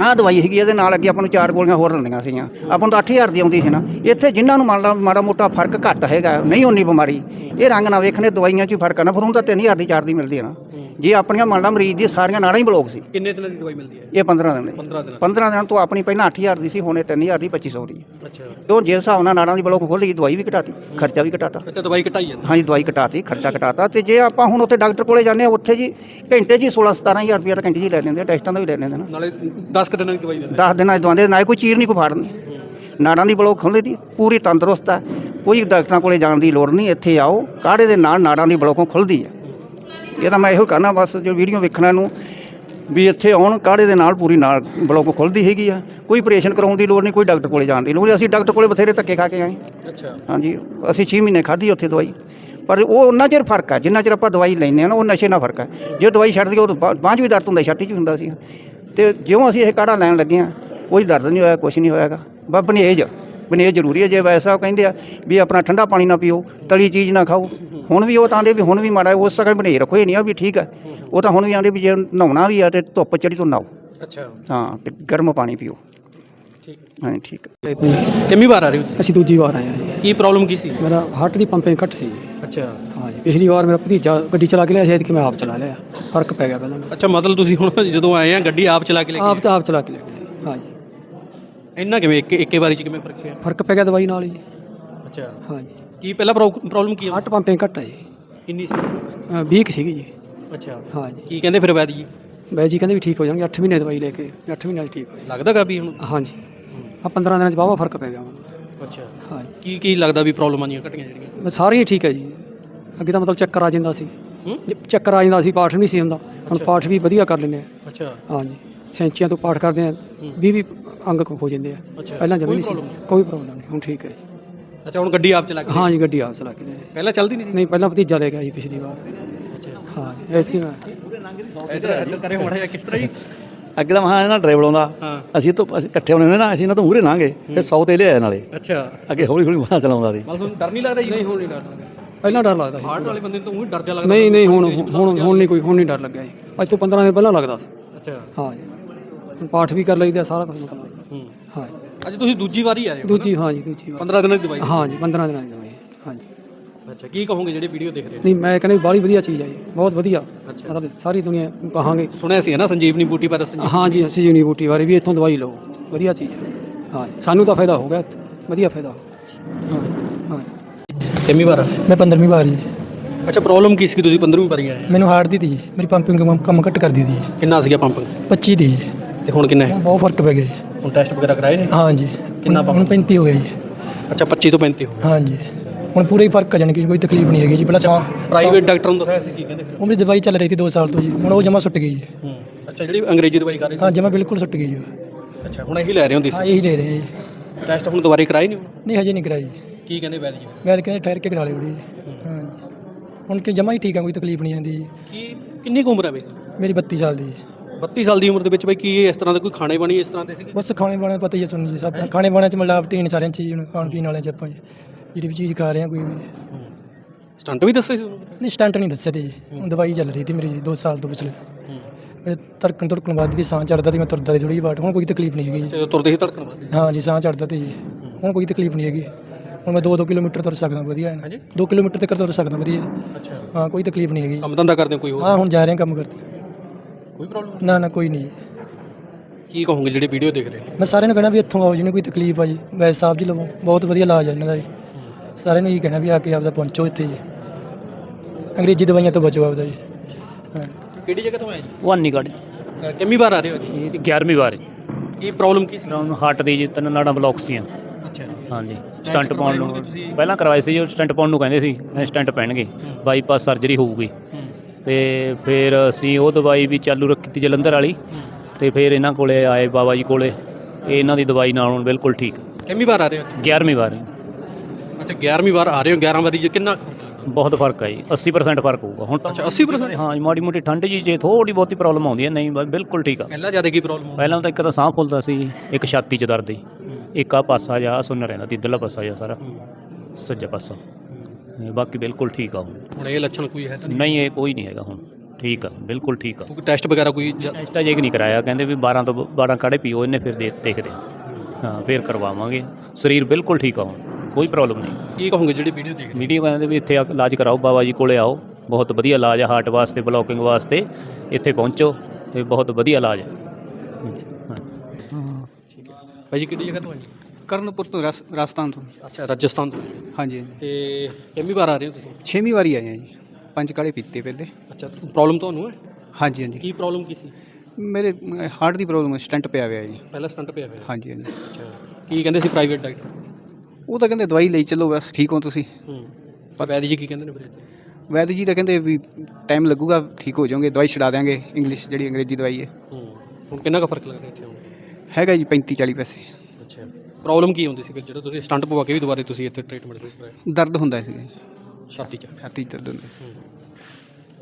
ਆਹ ਦਵਾਈ ਹੈਗੀ ਇਹਦੇ ਨਾਲ ਅੱਗੇ ਆਪਾਂ ਨੂੰ ਚਾਰ ਗੋਲੀਆਂ ਹੋਰ ਦਿੰਦੀਆਂ ਸੀਗੀਆਂ। ਆਪਾਂ ਨੂੰ ਤਾਂ 8000 ਦੀ ਆਉਂਦੀ ਸੀ ਨਾ। ਇੱਥੇ ਜਿਨ੍ਹਾਂ ਨੂੰ ਮੰਨ ਲਾ ਮਾੜਾ ਮੋਟਾ ਫ਼ਰਕ ਘੱਟ ਹੈਗਾ ਨਹੀਂ ਉਨੀ ਬਿਮਾਰੀ। ਇਹ ਰੰਗ ਨਾ ਵੇਖਣੇ ਦਵਾਈਆਂ 'ਚ ਹੀ ਫ਼ਰਕ ਆ ਨਾ ਫਿਰ ਹੁਣ ਤਾਂ 3000 ਦੀ ਚਾਰ ਦੀ ਮਿਲਦੀ ਹੈ ਨਾ। ਜੇ ਆਪਣੀਆਂ ਮੰਨ ਲਾ ਮਰੀਜ਼ ਦੀ ਸਾਰੀਆਂ ਨਾੜਾਂ ਹੀ ਬਲੌਕ ਸੀ। ਕਿੰਨੇ ਦਿਨਾਂ ਦੀ ਦਵਾਈ ਮਿਲਦੀ ਹੈ? ਇਹ 15 ਦਿਨ ਦੇ। 15 ਦਿਨਾਂ 15 ਦਿਨਾਂ ਤੋਂ ਆਪਣੀ ਪਹਿਲਾਂ 8000 ਦੀ ਸੀ ਹੁਣ ਇਹ 3000 ਦੀ 2500 ਦੀ। ਅੱਛਾ। ਤੇ ਹੁਣ ਜਿਸ ਹਿਸਾਬ ਨਾਲ ਨਾੜਾਂ ਦੀ ਬਲੋਕ ਖੋਲੀ ਦਵਾਈ ਵੀ ਘਟਾਤੀ ਖਰਚਾ ਵੀ ਘਟਾਤਾ। ਅੱਛਾ ਦਵਾਈ ਘਟਾਈ ਜਾਂਦੀ। ਹਾਂਜੀ ਦਵਾਈ ਘਟਾਤੀ ਖਰਚਾ ਘਟਾਤਾ। ਤੇ ਜੇ ਆਪਾਂ ਹੁਣ ਉੱਥੇ ਡਾਕਟਰ ਕੋਲੇ ਜਾਂਦੇ ਆ ਉੱਥੇ ਜੀ ਘੰਟੇ ਹੀ 16 17000 ਰੁਪਏ ਤਾਂ ਘੰਟੇ ਹੀ ਲੈ ਲੈਂਦੇ ਆ ਟੈਸਟਾਂ ਦਾ ਵੀ ਲੈ ਲੈਂਦੇ ਨੇ। ਨਾਲੇ 10 ਕੁ ਦਿਨਾਂ ਦੀ ਦਵਾਈ ਦਿੰਦੇ। 10 ਦਿਨਾਂ 'ਚ ਦਵਾਉਂਦੇ ਨਾ ਕੋਈ ਚੀਰ ਨਹੀਂ ਕੋਈ ਫਾੜਨੀ। ਨਾੜਾਂ ਦੀ ਬਲੋਕ ਖੁੱਲ੍ਹਦੀ ਦੀ ਪੂਰੀ ਤੰਦਰੁਸਤ ਆ। ਕੋਈ ਡਾਕਟਰਾਂ ਕੋਲੇ ਜਾਣ ਦੀ ਲੋੜ ਨਹੀਂ ਇੱਥੇ ਆਓ ਕਾੜੇ ਦੇ ਨਾਲ ਨਾੜਾਂ ਦੀ ਬਲੋਕੋਂ ਖੁੱਲਦੀ ਆ? ਇਹ ਤਾਂ ਮੈਂ ਇਹੋ ਕਹਿਣਾ ਬਸ ਜੋ ਵੀਡੀਓ ਵੇਖਣਾ ਨੂੰ ਵੀ ਇੱਥੇ ਆਉਣ ਕਾੜੇ ਦੇ ਨਾਲ ਪੂਰੀ ਨਾਲ ਬਲੋਕ ਖੁੱਲਦੀ ਹੈਗੀ ਆ? ਕੋਈ ਆਪਰੇਸ਼ਨ ਕਰਾਉਣ ਦੀ ਲੋੜ ਨਹੀਂ ਕੋਈ ਡਾਕਟਰ ਕੋਲੇ ਜਾਣ ਦੀ ਲੋੜ ਨਹੀਂ ਅਸੀਂ ਡਾਕਟਰ ਕੋਲੇ ਬਥੇਰੇ ਧੱਕੇ ਖਾ ਕੇ ਆਏ। ਅੱਛਾ। ਹਾਂਜੀ ਅਸੀਂ 6 ਮਹੀਨੇ ਖਾਧੀ ਉੱਥੇ ਦਵਾਈ। ਪਰ ਉਹ ਉਹਨਾਂ ਚਿਰ ਫ਼ਰਕ ਆ ਜਿੰਨਾ ਚਿਰ ਆਪਾਂ ਦਵਾਈ ਲੈਂਦੇ ਆ ਨਾ ਉਹ ਨਸ਼ੇ ਨਾਲ ਫ਼ਰਕ ਆ। ਜੇ ਦਵਾਈ ਛੱਡ ਦਈਏ ਉਹ ਬਾਂਝ ਵੀ ਦਰਦ ਹੁੰਦਾ ਛਾਤੀ 'ਚ ਹੁੰਦਾ ਸੀ। ਤੇ ਜਿਉਂ ਅਸੀਂ ਇਹ ਕਾੜਾ ਲੈਣ ਲੱਗੇ ਆ ਕੋਈ ਦਰਦ ਨਹੀਂ ਹੋਇਆ ਕੁਝ ਨਹੀਂ ਹੋਇਆਗਾ। ਬਸ ਬਨੇਜ ਬਨੇਜ ਜ਼ਰੂਰੀ ਹੈ ਜੇ ਵੈਸਾ ਕਹਿੰਦੇ ਆ ਵੀ ਆਪਣਾ ਠੰਡਾ ਪਾਣੀ ਨਾ ਪੀਓ ਤਲੀ ਚੀਜ਼ ਨਾ ਖਾਓ। ਹੁਣ ਵੀ ਉਹ ਤਾਂ ਆਂਦੇ ਵੀ ਹੁਣ ਵੀ ਮਾੜਾ ਉਸ ਤਰ੍ਹਾਂ ਬਨੇਜ ਰੱਖੋ ਇਹ ਨਹੀਂ ਆ ਵੀ ਠੀਕ ਹੈ। ਉਹ ਤਾਂ ਹੁਣ ਵੀ ਆਂਦੇ ਵੀ ਜੇ ਨਹਾਉਣਾ ਵੀ ਆ ਤੇ ਧੁੱਪ ਚੜੀ ਤੋਂ ਨਹਾਓ। ਅੱਛਾ। ਹਾਂ ਤੇ ਗਰਮ ਪਾਣੀ ਪੀਓ। ਠੀਕ। ਹਾਂ ਠੀਕ। ਹੈ ਕਿੰਨੀ ਵਾਰ ਆ ਰਹੇ ਹੋ? ਅਸੀਂ ਦੂਜੀ ਵਾਰ ਆਏ ਹਾਂ ਜੀ। ਕੀ ਪ੍ਰੋਬਲਮ ਕੀ ਸੀ? ਮੇਰਾ ਹਾਰਟ ਦੀ ਪੰਪਿੰਗ ਘੱਟ ਸੀ। ਜੀ ਅੱਛਾ। ਹਾਂ ਜੀ ਪਿਛਲੀ ਵਾਰ ਮੇਰਾ ਭਤੀਜਾ ਗੱਡੀ ਚਲਾ ਕੇ ਲਿਆ ਸ਼ਾਇਦ ਕਿ ਮੈਂ ਆਪ ਚਲਾ ਲਿਆ। ਫ਼ਰਕ ਪੈ ਗਿਆ ਪਹਿਲਾਂ। ਅੱਛਾ ਮਤਲਬ ਤੁਸੀਂ ਹੁਣ ਜਦੋਂ ਆਏ ਆ ਗੱਡੀ ਆਪ ਚਲਾ ਕੇ ਲੈ ਆਪ ਤਾਂ ਆਪ ਚਲਾ ਕੇ ਲੈ ਗਏ ਹਾਂ ਜੀ। ਕੇ ਇੰਨਾ ਕਿਵੇਂ ਇੱਕ ਇੱਕੇ ਵਾਰੀ ਚ ਕਿਵੇਂ ਫ਼ਰਕ ਪਿਆ? ਫ਼ਰਕ ਪੈ ਗਿਆ ਦਵਾਈ ਨਾਲ ਹੀ। ਅੱਛਾ। ਹਾਂ ਜੀ। ਕੀ ਪਹਿਲਾਂ ਪ੍ਰੋਬਲਮ ਕੀ ਆ? ਹਾਰਟ ਪੰਪਿੰਗ ਘੱਟ ਹੈ ਜੀ। ਕਿੰਨੀ ਸੀ? ਅ, 20 ਕੁ ਸੀਗੀ ਜੀ। ਅੱਛਾ। ਹਾਂ ਜੀ। ਕੀ ਕਹਿੰਦੇ ਫਿਰ ਵੈਦ ਜੀ? ਬਾਈ ਜੀ ਕਹਿੰਦੇ ਵੀ ਠੀਕ ਹੋ ਜਾਣਗੇ 8 ਮਹੀਨੇ ਦਵਾਈ ਲੈ ਕੇ 8 ਮਹੀਨਿਆਂ 'ਚ ਠੀਕ ਹੋ ਲੱਗਦਾਗਾ ਵੀ ਹੁਣ? ਜਾਣਗੇ ਹਾਂ ਜੀ। ਆ 15 ਦਿਨਾਂ 'ਚ ਵਾਹਵਾ ਫ਼ਰਕ ਪੈ ਗਿਆ ਮੈਨੂੰ ਅੱਛਾ। ਹਾਂ ਜੀ। ਕੀ ਕੀ ਲੱਗਦਾ ਵੀ ਪ੍ਰੋਬਲਮਾਂ ਜੀਆਂ ਘਟੀਆਂ ਜਿਹੜੀਆਂ? ਸਾਰੀਆਂ ਠੀਕ ਹੈ ਜੀ। ਅੱਗੇ ਤਾਂ ਮਤਲਬ ਚੱਕਰ ਆ ਜਾਂਦਾ ਸੀ। ਹੂੰ? ਜੇ ਚੱਕਰ ਆ ਜਾਂਦਾ ਸੀ ਪਾਠ ਨਹੀਂ ਸੀ ਹੁੰਦਾ। ਹੁਣ ਪਾਠ ਵੀ ਵਧੀਆ ਕਰ ਲੈਂਦੇ ਆ। ਅੱਛਾ। ਹਾਂ ਜੀ ਸੈਂਚੀਆਂ ਤੋਂ ਪਾਠ ਕਰਦੇ ਆ 20 20 ਅੰਗ ਹੋ ਜਾਂਦੇ ਆ। ਅੱਛਾ। ਪਹਿਲਾਂ ਜਮੀ ਕੋਈ ਨਹੀਂ ਸੀ। problem? ਕੋਈ ਪ੍ਰੋਬਲਮ ਨਹੀਂ। ਹੁਣ ਠੀਕ ਹੈ ਜੀ। ਅੱਛਾ ਹੁਣ ਗੱਡੀ ਆਪ ਚਲਾ ਕੇ ਹਾਂ ਜੀ ਗੱਡੀ ਆਪ ਚਲਾ ਕੇ। ਪਹਿਲਾਂ ਚੱਲਦੀ ਨਹੀਂ ਸੀ? ਨਹੀਂ ਪਹਿਲਾਂ ਭਤੀਜਾ ਲੈ ਗਿਆ ਜੀ ਪਿਛਲੀ ਵਾਰ। ਅੱਛਾ। ਹਾਂ ਐਤਕੀ ਮੈਂ ਇਧਰ ਇਧਰ ਕਰੇ ਹੋਣਾ ਜਾਂ ਕਿਸ ਤਰ੍ਹਾਂ ਜੀ? ਅੱਗੇ ਤਾਂ ਮਹਾਂ ਇਹਨਾਂ ਡਰਾਈਵਰ ਆਉਂਦਾ। ਹਾਂ। ਅਸੀਂ ਤੋਂ ਅਸੀਂ ਇਕੱਠੇ ਹੋਣੇ ਨੇ ਨਾ ਅਸੀਂ ਇਹਨਾਂ ਤੋਂ ਮੂਹਰੇ ਲਾਂਗੇ ਫਿਰ 100 ਤੇ ਲਿਆਇਆ ਨਾਲੇ। ਅੱਛਾ। ਅੱਗੇ ਹੌਲੀ ਹੌਲੀ ਬਾਹਰ ਚਲਾਉਂਦਾ ਸੀ। ਮਤਲਬ ਤੁਹਾਨੂੰ ਡਰ ਨਹੀਂ ਲੱਗਦਾ ਜੀ? ਨਹੀਂ ਹੁਣ ਨਹੀਂ ਡਰ ਲੱਗਦਾ। ਪਹਿਲਾਂ ਡਰ ਲੱਗਦਾ ਸੀ। ਹਾਰਟ ਵਾਲੇ ਬੰਦੇ ਨੂੰ ਤਾਂ ਉਹ ਡਰ ਜਾ ਲੱਗਦਾ ਨਹੀਂ ਨਹੀਂ ਹੁਣ ਹੁਣ ਹੁਣ ਨਹੀਂ ਕੋਈ ਹੁਣ ਨਹੀਂ ਡਰ ਲੱਗਿਆ ਜੀ। ਅੱਜ ਤੋਂ 15 ਦਿਨ ਪਹਿਲਾਂ ਲੱਗਦਾ ਸੀ। ਅੱਛਾ। ਹਾਂ ਜੀ। ਪਾਠ ਵੀ ਕਰ ਲਈਦਾ ਸਾਰਾ ਕੁਝ ਮਤਲਬ। ਹੂੰ। ਹਾਂ ਅੱਜ ਤੁਸੀਂ ਦੂਜੀ ਵਾਰੀ ਆਏ ਹੋ ਦੂਜੀ ਹਾਂ ਜੀ ਦੂਜੀ ਵਾਰ। 15 ਦਿਨਾਂ ਦੀ ਦਵਾਈ। ਹਾਂ ਜੀ 15 ਦਿਨਾਂ ਦੀ ਦਵਾਈ ਹਾਂ। ਜੀ। ਅੱਛਾ ਕੀ ਕਹੋਗੇ ਜਿਹੜੇ ਵੀਡੀਓ ਦੇਖ ਰਹੇ ਨੇ? ਨਹੀਂ ਮੈਂ ਕਹਿੰਦਾ ਬਾਲੀ ਵਧੀਆ ਚੀਜ਼ ਹੈ ਜੀ। ਬਹੁਤ ਵਧੀਆ। ਮਤਲਬ ਸਾਰੀ ਦੁਨੀਆ ਨੂੰ ਕਹਾਂਗੇ। ਸੁਣਿਆ ਸੀ ਨਾ ਸੰਜੀਵਨੀ ਬੂਟੀ ਪਰ ਸੰਜੀਵ ਹਾਂ ਜੀ ਅਸੀਂ ਯੂਨੀਵਰਸਿਟੀ ਬਾਰੇ ਵੀ ਇੱਥੋਂ ਦਵਾਈ ਲਓ। ਵਧੀਆ ਚੀਜ਼ ਹੈ। ਹਾਂ ਜੀ, ਸਾਨੂੰ ਤਾਂ ਫਾਇਦਾ ਹੋ ਗਿਆ। ਵਧੀਆ ਫਾਇਦਾ ਹੋ ਗਿਆ। ਹਾਂ ਹਾਂ ਕਿੰਨੀ ਵਾਰ ਮੈਂ 15ਵੀਂ ਵਾਰ ਜੀ। ਅੱਛਾ ਪ੍ਰੋਬਲਮ ਕੀ ਸੀ ਤੁਸੀਂ 15ਵੀਂ ਵਾਰੀ ਆਏ ਮੈਨੂੰ ਹਾਰਟ ਦੀ ਤੀ ਜੀ। ਮੇਰੀ ਪੰਪਿੰਗ ਕੰਮ- ਘੱਟ ਕਰਦੀ ਤੀ ਕਿੰਨਾ ਸੀਗਾ ਪੰਪ 25 ਦੀ ਜੀ। ਤੇ ਹੁਣ ਕਿੰਨਾ ਹੈ? ਬਹੁਤ ਫ਼ਰਕ ਪੈ ਗਿਆ ਜੀ। ਹੁਣ ਟੈਸਟ ਵਗੈਰਾ ਕਰਾਏ ਨੇ? ਹਾਂ ਜੀ। ਕਿੰਨਾ ਹੁਣ- ਹੁਣ 35 ਹੋ ਗਿਆ ਜੀ। ਅੱਛਾ 25 ਤੋਂ 35 ਹੋ ਹਾਂ ਜੀ। ਹੁਣ ਪੂਰਾ ਹੀ ਫ਼ਰਕ ਆ ਜਾਣੀ ਕਿ ਕੋਈ ਤਕਲੀਫ ਨਹੀਂ ਹੈਗੀ ਜੀ। ਪਹਿਲਾਂ ਸਾਹ ਪ੍ਰਾਈਵੇਟ ਡਾਕਟਰ ਨੂੰ ਦਿਖਾਇਆ ਸੀ ਕੀ ਕਹਿੰਦੇ ਫਿਰ ਉਹ ਮੇਰੀ ਦਵਾਈ ਚੱਲ ਰਹੀ ਸੀ 2 ਸਾਲ ਤੋਂ ਜੀ। ਹੁਣ ਉਹ ਜਮਾ ਸੁੱਟ ਗਈ ਜੀ। ਹੂੰ। ਅੱਛਾ ਜਿਹੜੀ ਅੰਗਰੇਜ਼ੀ ਦਵਾਈ ਕਰ ਰਹੇ ਹਾਂ ਜਮਾ ਬਿਲਕੁਲ ਸੁੱਟ ਗਈ ਜੀ। ਸੀ ਅੱਛਾ ਹੁਣ ਇਹੀ ਲੈ ਰਹੇ ਹੁੰਦੀ ਹਾਂ ਸੀ ਇਹੀ ਲੈ ਰਹੇ ਜੀ। ਟੈਸਟ ਹੁਣ ਦੁਬਾਰੇ ਕਰਾਏ ਨਹੀਂ? ਨਹੀਂ ਹਜੇ ਨਹੀਂ ਕਰਾਈ ਜੀ। ਕੀ ਕਹਿੰਦੇ ਵੈਦ ਜੀ? ਤਾਂ ਕਹਿੰਦਾ ਠਹਿਰ ਕੇ ਕਰਾ ਲਿਓ ਜੀ ਹਾਂ ਜੀ ਹੁਣ ਕਿ ਜਮਾ ਹੀ ਠੀਕ ਆ ਕੋਈ ਤਕਲੀਫ ਨਹੀਂ ਆਉਂਦੀ। ਜੀ ਕੀ ਕਿੰਨੀ ਕੁ ਉਮਰ ਹੈ ਬਈ? ਮੇਰੀ 32 ਸਾਲ ਦੀ। ਜੀ 32 ਸਾਲ ਦੀ ਉਮਰ ਦੇ ਵਿੱਚ ਬਈ ਕੀ ਇਸ ਤਰ੍ਹਾਂ ਦਾ ਕੋਈ ਖਾਣੇ ਬਣੀ ਇਸ ਤਰ੍ਹਾਂ ਦੇ ਸੀਗੇ? ਬਸ ਖਾਣੇ ਬਾਣੇ ਪਤਾ ਹੀ ਹੈ ਤੁਹਾਨੂੰ ਜੀ ਸਭ ਖਾਣੇ ਬਾਣੇ ਚ ਮਿਲਾਵਟੀ ਨੇ ਸਾਰੀਆਂ ਚੀਜ਼ ਹੁਣ ਖਾਣ ਪੀਣ ਵਾਲਿਆਂ ਚ ਆਪਾਂ ਜੀ। ਜਿਹੜੀ ਵੀ ਚੀਜ਼ ਖਾ ਰਹੇ ਆ ਕੋਈ ਵੀ। ਸਟੰਟ ਵੀ ਦੱਸੇ ਸੀ ਨਹੀਂ ਸਟੰਟ ਨਹੀਂ ਦੱਸਿਆ ਤੇ ਜੀ। ਹੁਣ ਦਵਾਈ ਚੱਲ ਰਹੀ ਸੀ ਮੇਰੀ ਜੀ 2 ਸਾਲ ਤੋਂ ਪਿਛਲੇ। ਮੇਰੇ ਧੜਕਣ ਧੜਕਣ ਵੱਧਦੀ ਸੀ ਸਾਹ ਚੜਦਾ ਸੀ ਮੈਂ ਤੁਰਦਾ ਸੀ ਥੋੜੀ ਜਿਹੀ ਬਾਟ ਹੁਣ ਕੋਈ ਤਕਲੀਫ ਨਹੀਂ ਹੈਗੀ। ਜੀ ਜਦੋਂ ਤੁਰਦੇ ਹੀ ਧੜਕਣ ਵੱਧਦੀ ਹਾਂ ਜੀ ਸਾਹ ਚੜਦਾ ਤੇ ਜੀ। ਹੁਣ ਕੋਈ ਤਕਲੀਫ ਨਹੀਂ ਹੈਗੀ। ਹੁਣ ਮੈਂ 2-2 ਕਿਲੋਮੀਟਰ ਤੁਰ ਸਕਦਾ ਵਧੀਆ ਹੈ ਹਾਂਜੀ। 2 ਕਿਲੋਮੀਟਰ ਤੱਕ ਤੁਰ ਸਕਦਾ ਵਧੀਆ। ਅੱਛਾ। ਹਾਂ ਕੋਈ ਤਕਲੀਫ ਨਹੀਂ ਹੈਗੀ। ਕੰਮ ਧੰਦਾ ਕਰਦੇ ਹੋ ਕੋਈ ਹੋਰ? ਹਾਂ ਹੁਣ ਜਾ ਰਹੇ ਹਾਂ ਕੰਮ ਕਰਦੇ। ਕੋਈ ਪ੍ਰੋਬਲਮ ਨਾ ਨਾ ਕੋਈ ਨਹੀਂ ਜੀ। ਕੀ ਕਹੋਗੇ ਜਿਹੜੇ ਵੀਡੀਓ ਦੇਖ ਰਹੇ ਨੇ? ਮੈਂ ਸਾਰਿਆਂ ਨੂੰ ਕਹਿਣਾ ਵੀ ਇੱਥੋਂ ਆਓ ਜਿਹਨੂੰ ਕੋਈ ਤਕਲੀਫ ਆ ਜੀ ਵੈਦ ਸਾਹਿਬ ਜੀ ਲਵੋ ਬਹੁਤ ਵਧੀਆ ਇਲਾਜ ਹੈ ਇਹਨਾਂ ਦਾ ਜੀ। ਸਾਰਿਆਂ ਨੂੰ ਇਹੀ ਕਹਿਣਾ ਵੀ ਆ ਕੇ ਆਪਦਾ ਪਹੁੰਚੋ ਇੱਥੇ ਜੀ। ਅੰਗਰੇਜ਼ੀ ਦਵਾਈਆਂ ਤੋਂ ਬਚੋ ਆਪਦਾ ਜੀ। ਹਾਂ। ਕਿਹੜੀ ਜਗ੍ਹਾ ਤੋਂ ਆਏ ਜੀ? ਵਾਨੀਗੜ੍ਹ ਅ, ਕਿੰਨੀ ਵਾਰ ਆ ਰਹੇ ਹੋ ਜੀ? ਇਹ 11ਵੀਂ ਵਾਰ ਕੀ ਪ੍ਰੋਬਲਮ ਕੀ ਸੀ? ਨੂੰ ਹਾਰਟ ਦੀ ਜੀ ਤਿੰਨ ਨਾੜਾਂ ਬਲੌਕ ਸੀਆਂ। ਅੱਛਾ। ਹਾਂਜੀ। ਸਟੰਟ ਪਾਉਣ ਨੂੰ? ਪਹਿਲਾਂ ਕਰਵਾਏ ਸੀ ਜੋ ਸਟੰਟ ਪਾਉਣ ਨੂੰ ਕਹਿੰਦੇ ਸੀ ਸਟੰਟ ਪੈਣਗੇ ਬਾਈਪਾਸ ਸਰਜਰੀ ਹੋਊਗੀ। ਤੇ ਫਿਰ ਅਸੀਂ ਉਹ ਦਵਾਈ ਵੀ ਚਾਲੂ ਰੱਖੀ ਜਲੰਧਰ ਵਾਲੀ ਤੇ ਫਿਰ ਇਹਨਾਂ ਕੋਲੇ ਆਏ ਬਾਬਾ ਜੀ ਕੋਲੇ ਇਹ ਇਹਨਾਂ ਦੀ ਦਵਾਈ ਨਾਲ ਹੁਣ ਬਿਲਕੁਲ ਠੀਕ। ਕਿੰਨੀ ਵਾਰ ਆ ਰਹੇ ਹੋ 11ਵੀਂ ਵਾਰ। ਅੱਛਾ 11ਵੀਂ ਵਾਰ ਆ ਰਹੇ ਹੋ 11 ਵਾਰੀ ਚ ਕਿੰਨਾ ਬਹੁਤ ਫ਼ਰਕ ਹੈ ਜੀ 80% ਫ਼ਰਕ ਹੋਊਗਾ। ਹੁਣ ਤਾਂ ਅੱਛਾ 80% ਹਾਂ ਜੀ, ਮਾੜੀ ਮੋਟੀ ਠੰਡ ਜੀ ਜੇ ਥੋੜੀ ਬਹੁਤੀ ਪ੍ਰੋਬਲਮ ਆਉਂਦੀ ਹੈ ਨਹੀਂ ਬਿਲਕੁਲ ਠੀਕ ਆ। ਪਹਿਲਾਂ ਜ਼ਿਆਦਾ ਕੀ ਪ੍ਰੋਬਲਮ ਪਹਿਲਾਂ ਤਾਂ ਇੱਕ ਤਾਂ ਸਾਹ ਫੁੱਲਦਾ ਸੀ ਇੱਕ ਛਾਤੀ 'ਚ ਦਰਦ ਸੀ। ਇੱਕ ਆ ਪਾਸਾ ਜਾ ਸੁੰਨ ਰਹਿੰਦਾ ਤੀ ਇੱਧਰਲਾ ਪਾਸਾ ਜਾ ਸਾਰਾ। ਸੱਜਾ ਪਾਸਾ। ਇਹ ਬਾਕੀ ਬਿਲਕੁਲ ਠੀਕ ਆ ਹੁਣ। ਹੁਣ ਇਹ ਲੱਛਣ ਕੋਈ ਹੈ ਤਾਂ ਨਹੀਂ? ਨਹੀਂ ਇਹ ਕੋਈ ਨਹੀਂ ਹੈਗਾ ਹੁਣ। ਠੀਕ ਆ ਬਿਲਕੁਲ ਠੀਕ ਆ। ਕੋਈ ਟੈਸਟ ਵਗੈਰਾ ਕੋਈ ਜ- ਟੈਸਟ ਅਜੇ ਨਹੀਂ ਕਰਾਇਆ। ਕਹਿੰਦੇ ਵੀ 12 ਤੋਂ 12 ਕਾੜੇ ਪੀਓ ਇਹਨੇ ਫਿਰ ਦੇ ਦੇਖਦੇ ਹਾਂ। ਹਾਂ ਫਿਰ ਕਰਵਾਵਾਂਗੇ। ਸਰੀਰ ਬਿਲਕੁਲ ਠੀਕ ਆ ਹੁਣ। ਕੋਈ ਪ੍ਰੋਬਲਮ ਨਹੀਂ। ਕੀ ਕਹੋਗੇ ਜਿਹੜੀ ਵੀਡੀਓ ਦੇਖ ਰਹੇ ਮੀਡੀਆ ਕਹਿੰਦੇ ਵੀ ਇੱਥੇ ਆ ਕੇ ਇਲਾਜ ਕਰਾਓ ਬਾਬਾ ਜੀ ਕੋਲੇ ਆਓ। ਬਹੁਤ ਵਧੀਆ ਇਲਾਜ ਆ ਹਾਰਟ ਵਾਸਤੇ ਬਲੋਕਿੰਗ ਵਾਸਤੇ। ਇੱਥੇ ਪਹੁੰਚੋ। ਤੇ ਬਹੁਤ ਵਧੀਆ ਇਲਾਜ ਹੈ ਹਾਂ ਭਾਈ ਜੀ ਕਿਹੜੀ ਜਗ੍ਹਾ ਤੋਂ ਆਏ? ਕਰਨਪੁਰ ਤੋਂ ਰਾਸ- ਰਾਜਸਥਾਨ ਤੋਂ। ਅੱਛਾ ਰਾਜਸਥਾਨ ਤੋਂ। ਹਾਂਜੀ ਤੇ ਕਿੰਨੀ ਵਾਰ ਆ ਰਹੇ ਹੋ ਤੁਸੀਂ? ਛੇਵੀਂ ਵਾਰੀ ਆਏ ਆ ਜੀ। ਪੰਜ ਕਾਲੇ ਪੀਤੇ ਪਹਿਲੇ। ਅੱਛਾ ਪ੍ਰੋਬਲਮ ਤੁਹਾਨੂੰ ਹੈ? ਹਾਂਜੀ ਹਾਂਜੀ। ਕੀ ਪ੍ਰੋਬਲਮ ਕੀ ਸੀ? ਮੇਰੇ ਹਾਰਟ ਦੀ ਪ੍ਰੋਬਲਮ ਸਟੰਟ ਪਿਆ ਹੋਇਆ ਜੀ। ਪਹਿਲਾਂ ਸਟੰਟ ਪਿਆ ਹੋਇਆ? ਹਾਂਜੀ ਹਾਂਜੀ। ਅੱਛਾ। ਕੀ ਕਹਿੰਦੇ ਸੀ ਪ੍ਰਾਈਵੇਟ ਡਾਕਟਰ ਉਹ ਤਾਂ ਕਹਿੰਦੇ ਦਵਾਈ ਲਈ ਚੱਲੋ ਬਸ ਠੀਕ ਹੋ ਤੁਸੀਂ। ਹੂੰ। ਪਰ ਵੈਦ ਜੀ ਕੀ ਕਹਿੰਦੇ ਨੇ ਵੀਰੇ? ਵੈਦ ਜੀ ਤਾਂ ਕਹਿੰਦੇ ਵੀ ਟਾਈਮ ਲੱਗੂਗਾ ਠੀਕ ਹੋ ਜਾਓਗੇ ਦਵਾਈ ਛਡਾ ਦਿਆਂਗੇ। ਇੰਗਲਿਸ਼ ਜਿਹੜੀ ਅੰਗਰੇਜ਼ੀ ਦਵਾਈ ਹੈ। ਹੂੰ। ਹੁਣ ਕਿੰਨਾ ਕੁ ਫ਼ਰਕ ਲੱਗਦਾ ਇੱਥੇ ਹੁਣ? ਹੈਗਾ ਜੀ 35 40 ਪੈਸੇ। ਅੱਛਾ। ਪ੍ਰੋਬਲਮ ਕੀ ਹੁੰਦੀ ਸੀ ਫਿਰ? ਜਦੋਂ ਤੁਸੀਂ ਸਟੰਟ ਪਵਾ ਕੇ ਵੀ ਦੁਬਾਰੇ ਤੁਸੀਂ ਇੱਥੇ ਟ੍ਰੀਟਮੈਂਟ ਸ਼ੁਰੂ ਕਰਾਇਆ? ਦਰਦ ਹੁੰਦਾ ਸੀ। ਛਾਤੀ 'ਚ। ਛਾਤੀ 'ਚ ਦਰਦ ਹੁੰਦਾ ਸੀ।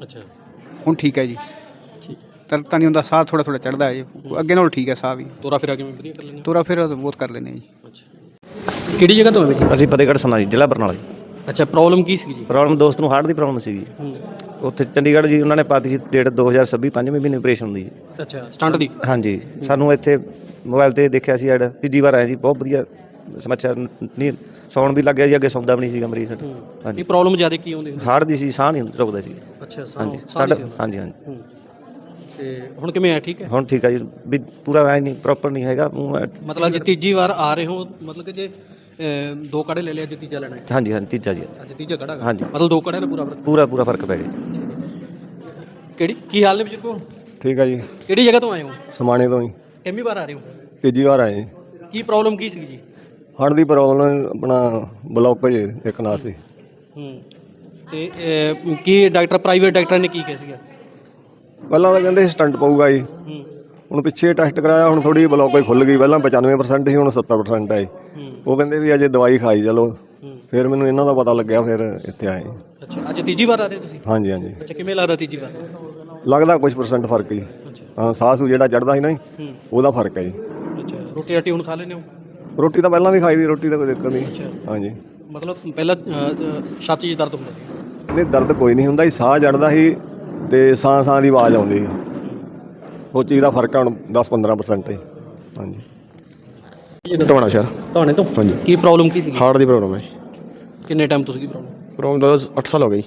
ਅੱਛਾ। ਹੁਣ ਠੀਕ ਹੈ ਜੀ। ਠੀਕ। ਦਰਦ ਤਾਂ ਨਹੀਂ ਹੁੰਦਾ ਸਾਹ ਥੋੜਾ ਥੋੜਾ ਚੜਦਾ ਹੈ। ਜੀ ਅੱਗੇ ਨਾਲੋਂ ਠੀਕ ਹੈ ਸਾਹ ਵੀ। ਤੋਰਾ ਫਿਰਾ ਕਿਵੇਂ ਵਧੀਆ ਕਰ ਲੈਂਦੇ ਤੋਰਾ ਫੇਰਾ ਬਹੁਤ ਕਰ ਲੈਂਦੇ ਜੀ। ਅੱਛਾ। ਕਿਹੜੀ ਜਗ੍ਹਾ ਤੋਂ ਆਏ ਜੀ ਅਸੀਂ ਫਤਿਹਗੜ੍ਹ ਸੁਣਾ ਜੀ ਜ਼ਿਲ੍ਹਾ ਬਰਨਾਲਾ ਜੀ। ਅੱਛਾ ਪ੍ਰੋਬਲਮ ਕੀ ਸੀ ਜੀ? ਪ੍ਰੋਬਲਮ ਦੋਸਤ ਨੂੰ ਹਾਰਟ ਦੀ ਪ੍ਰੋਬਲਮ ਸੀਗੀ। ਉੱਥੇ ਚੰਡੀਗੜ੍ਹ ਜੀ ਉਹਨਾਂ ਨੇ ਪਾਤੀ ਸੀ ਡੇਟ 2026 ਪੰਜਵੇਂ ਮਹੀਨੇ ਆਪਰੇਸ਼ਨ ਹੁੰਦੀ ਜੀ ਅੱਛਾ ਸਟੰਟ ਦੀ? ਹਾਂਜੀ। ਸਾਨੂੰ ਇੱਥੇ ਮੋਬਾਈਲ ਤੇ ਦੇਖਿਆ ਸੀ ਐਡ ਤੀਜੀ ਵਾਰ ਆਏ ਜੀ ਬਹੁਤ ਵਧੀਆ ਸਮਾਚਾਰ ਨਹੀਂ ਸੌਣ ਵੀ ਲੱਗਿਆ ਜੀ ਅੱਗੇ ਸੌਂਦਾ ਵੀ ਨਹੀਂ ਸੀਗਾ ਮਰੀਜ਼ ਸਾਡਾ ਹਾਂਜੀ। ਇਹ ਪ੍ਰੋਬਲਮ ਜ਼ਿਆਦਾ ਕੀ ਆਉਂਦੀ ਹੁੰਦੀ? ਹਾਰਟ ਦੀ ਸੀ ਸਾਹ ਨਹੀਂ ਰੁਕਦਾ ਸੀ। ਅੱਛਾ ਸਾਹ ਸਾਡਾ ਹਾਂਜੀ ਹਾਂਜੀ। ਤੇ ਹੁਣ ਕਿਵੇਂ ਆ ਠੀਕ ਹੈ? ਹੁਣ ਠੀਕ ਹੈ ਜੀ ਵੀ ਪੂਰਾ ਐ ਨਹੀਂ ਪ੍ਰੋਪਰ ਨਹੀਂ ਹੈਗਾ ਊਂ ਐ- ਮਤਲਬ ਅੱਜ ਤੀਜੀ ਵਾਰ ਆ ਰਹੇ ਹੋ ਮਤਲਬ ਕਿ ਜੇ ਅਹ, ਦੋ ਕੜੇ ਲੈ ਲਿਆ ਅੱਜ ਤੀਜਾ ਲੈਣਾ ਹੈ। ਹਾਂਜੀ ਹਾਂਜੀ ਤੀਜਾ ਜੀ। ਅੱਜ ਤੀਜਾ ਕੜਾ। ਹਾਂਜੀ। ਮਤਲਬ ਦੋ ਕੜੇ ਨਾਲ ਪੂਰਾ ਫ਼ਰਕ। ਪੂਰਾ ਪੂਰਾ ਫ਼ਰਕ ਪੈ ਗਿਆ ਜੀ। ਕਿਹੜੀ ਕੀ ਹਾਲ ਨੇ ਬਜ਼ੁਰਗੋ? ਠੀਕ ਆ ਜੀ। ਕਿਹੜੀ ਜਗ੍ਹਾ ਤੋਂ ਆਏ ਹੋ? ਸਮਾਣੇ ਤੋਂ ਹੀ ਕਿੰਨੀ ਵਾਰ ਆ ਰਹੇ ਹੋ? ਤੀਜੀ ਵਾਰ ਆਏ। ਕੀ ਪ੍ਰੋਬਲਮ ਕੀ ਸੀ ਜੀ? ਹੜ ਦੀ ਪ੍ਰੋਬਲਮ ਆਪਣਾ ਬਲੌਕੇਜ ਇੱਕ ਨਾ ਸੀ। ਹੂੰ। ਤੇ ਅਹ, ਕੀ ਡਾਕਟਰ ਪ੍ਰਾਈਵੇਟ ਡਾਕਟਰ ਨੇ ਕੀ ਕਿਹਾ ਸੀਗਾ? ਪਹਿਲਾਂ ਤਾਂ ਕਹਿੰਦੇ ਸਟੰਟ ਪਊਗਾ ਜੀ। ਹੂੰ। ਹੁਣ ਪਿੱਛੇ ਟੈਸਟ ਕਰਾਇਆ ਹੁਣ ਥੋੜੀ ਬਲੌਕੇਜ ਖੁੱਲ ਗਈ। ਪਹਿਲਾਂ 95% ਸੀ ਹੁਣ 70% ਆਈ ਹੂੰ। ਉਹ ਕਹਿੰਦੇ ਵੀ ਅਜੇ ਦਵਾਈ ਖਾਈ ਚਲੋ। ਹੂੰ। ਫਿਰ ਮੈਨੂੰ ਇਹਨਾਂ ਦਾ ਪਤਾ ਲੱਗਿਆ ਫਿਰ ਇੱਥੇ ਆਏ। ਅੱਛਾ ਅੱਜ ਤੀਜੀ ਵਾਰ ਆ ਰਹੇ ਤੁਸੀਂ? ਹਾਂਜੀ ਹਾਂਜੀ। ਅੱਛਾ ਕਿਵੇਂ ਲੱਗਦਾ ਤੀਜੀ ਵਾਰ? ਲੱਗਦਾ ਕੁਝ ਪਰਸੈਂਟ ਫ਼ਰਕ ਜੀ ਹਾਂ ਸਾਹ ਸੂ ਜਿਹੜਾ ਚੜਦਾ ਸੀ ਨਾ ਜੀ, ਹੂੰ। ਉਹਦਾ ਫ਼ਰਕ ਹੈ ਜੀ। ਅੱਛਾ ਰੋਟੀ ਰਾਟੀ ਹੁਣ ਖਾ ਲੈਂਦੇ ਹੋ? ਰੋਟੀ ਤਾਂ ਪਹਿਲਾਂ ਵੀ ਖਾਈ ਦੀ ਰੋਟੀ ਤਾਂ ਕੋਈ ਦਿੱਕਤ ਨਹੀਂ। ਹਾਂਜੀ। ਮਤਲਬ ਪਹਿਲਾਂ ਛਾਤੀ 'ਚ ਦਰਦ ਹੁੰਦਾ ਸੀ? ਨਹੀਂ ਦਰਦ ਕੋਈ ਨਹੀਂ ਹੁੰਦਾ ਜੀ। ਸਾਹ ਚੜਦਾ ਸੀ ਤੇ ਸਾਹ ਸਾਹ ਦੀ ਆਵਾਜ਼ ਆਉਂਦੀ ਸੀ। ਉਹ ਚੀਜ਼ ਦਾ ਫ਼ਰਕ ਆ ਹੁਣ 10-15% ਹੈ ਹਾਂਜੀ। ਟਵਾਣਾ ਸ਼ਹਿਰ? ਤੁਹਾਡੇ ਤੋਂ? ਹਾਂਜੀ। ਕੀ ਪ੍ਰੋਬਲਮ ਕੀ ਸੀ ਹਾਰਟ ਦੀ ਪ੍ਰੋਬਲਮ ਹੈ ਕਿੰਨੇ ਟਾਈਮ ਤੋਂ ਸੀਗੀ ਪ੍ਰੋਬਲਮ ਪ੍ਰੋਬਲਮ ਦਾ 8 ਸਾਲ ਹੋ ਗਈ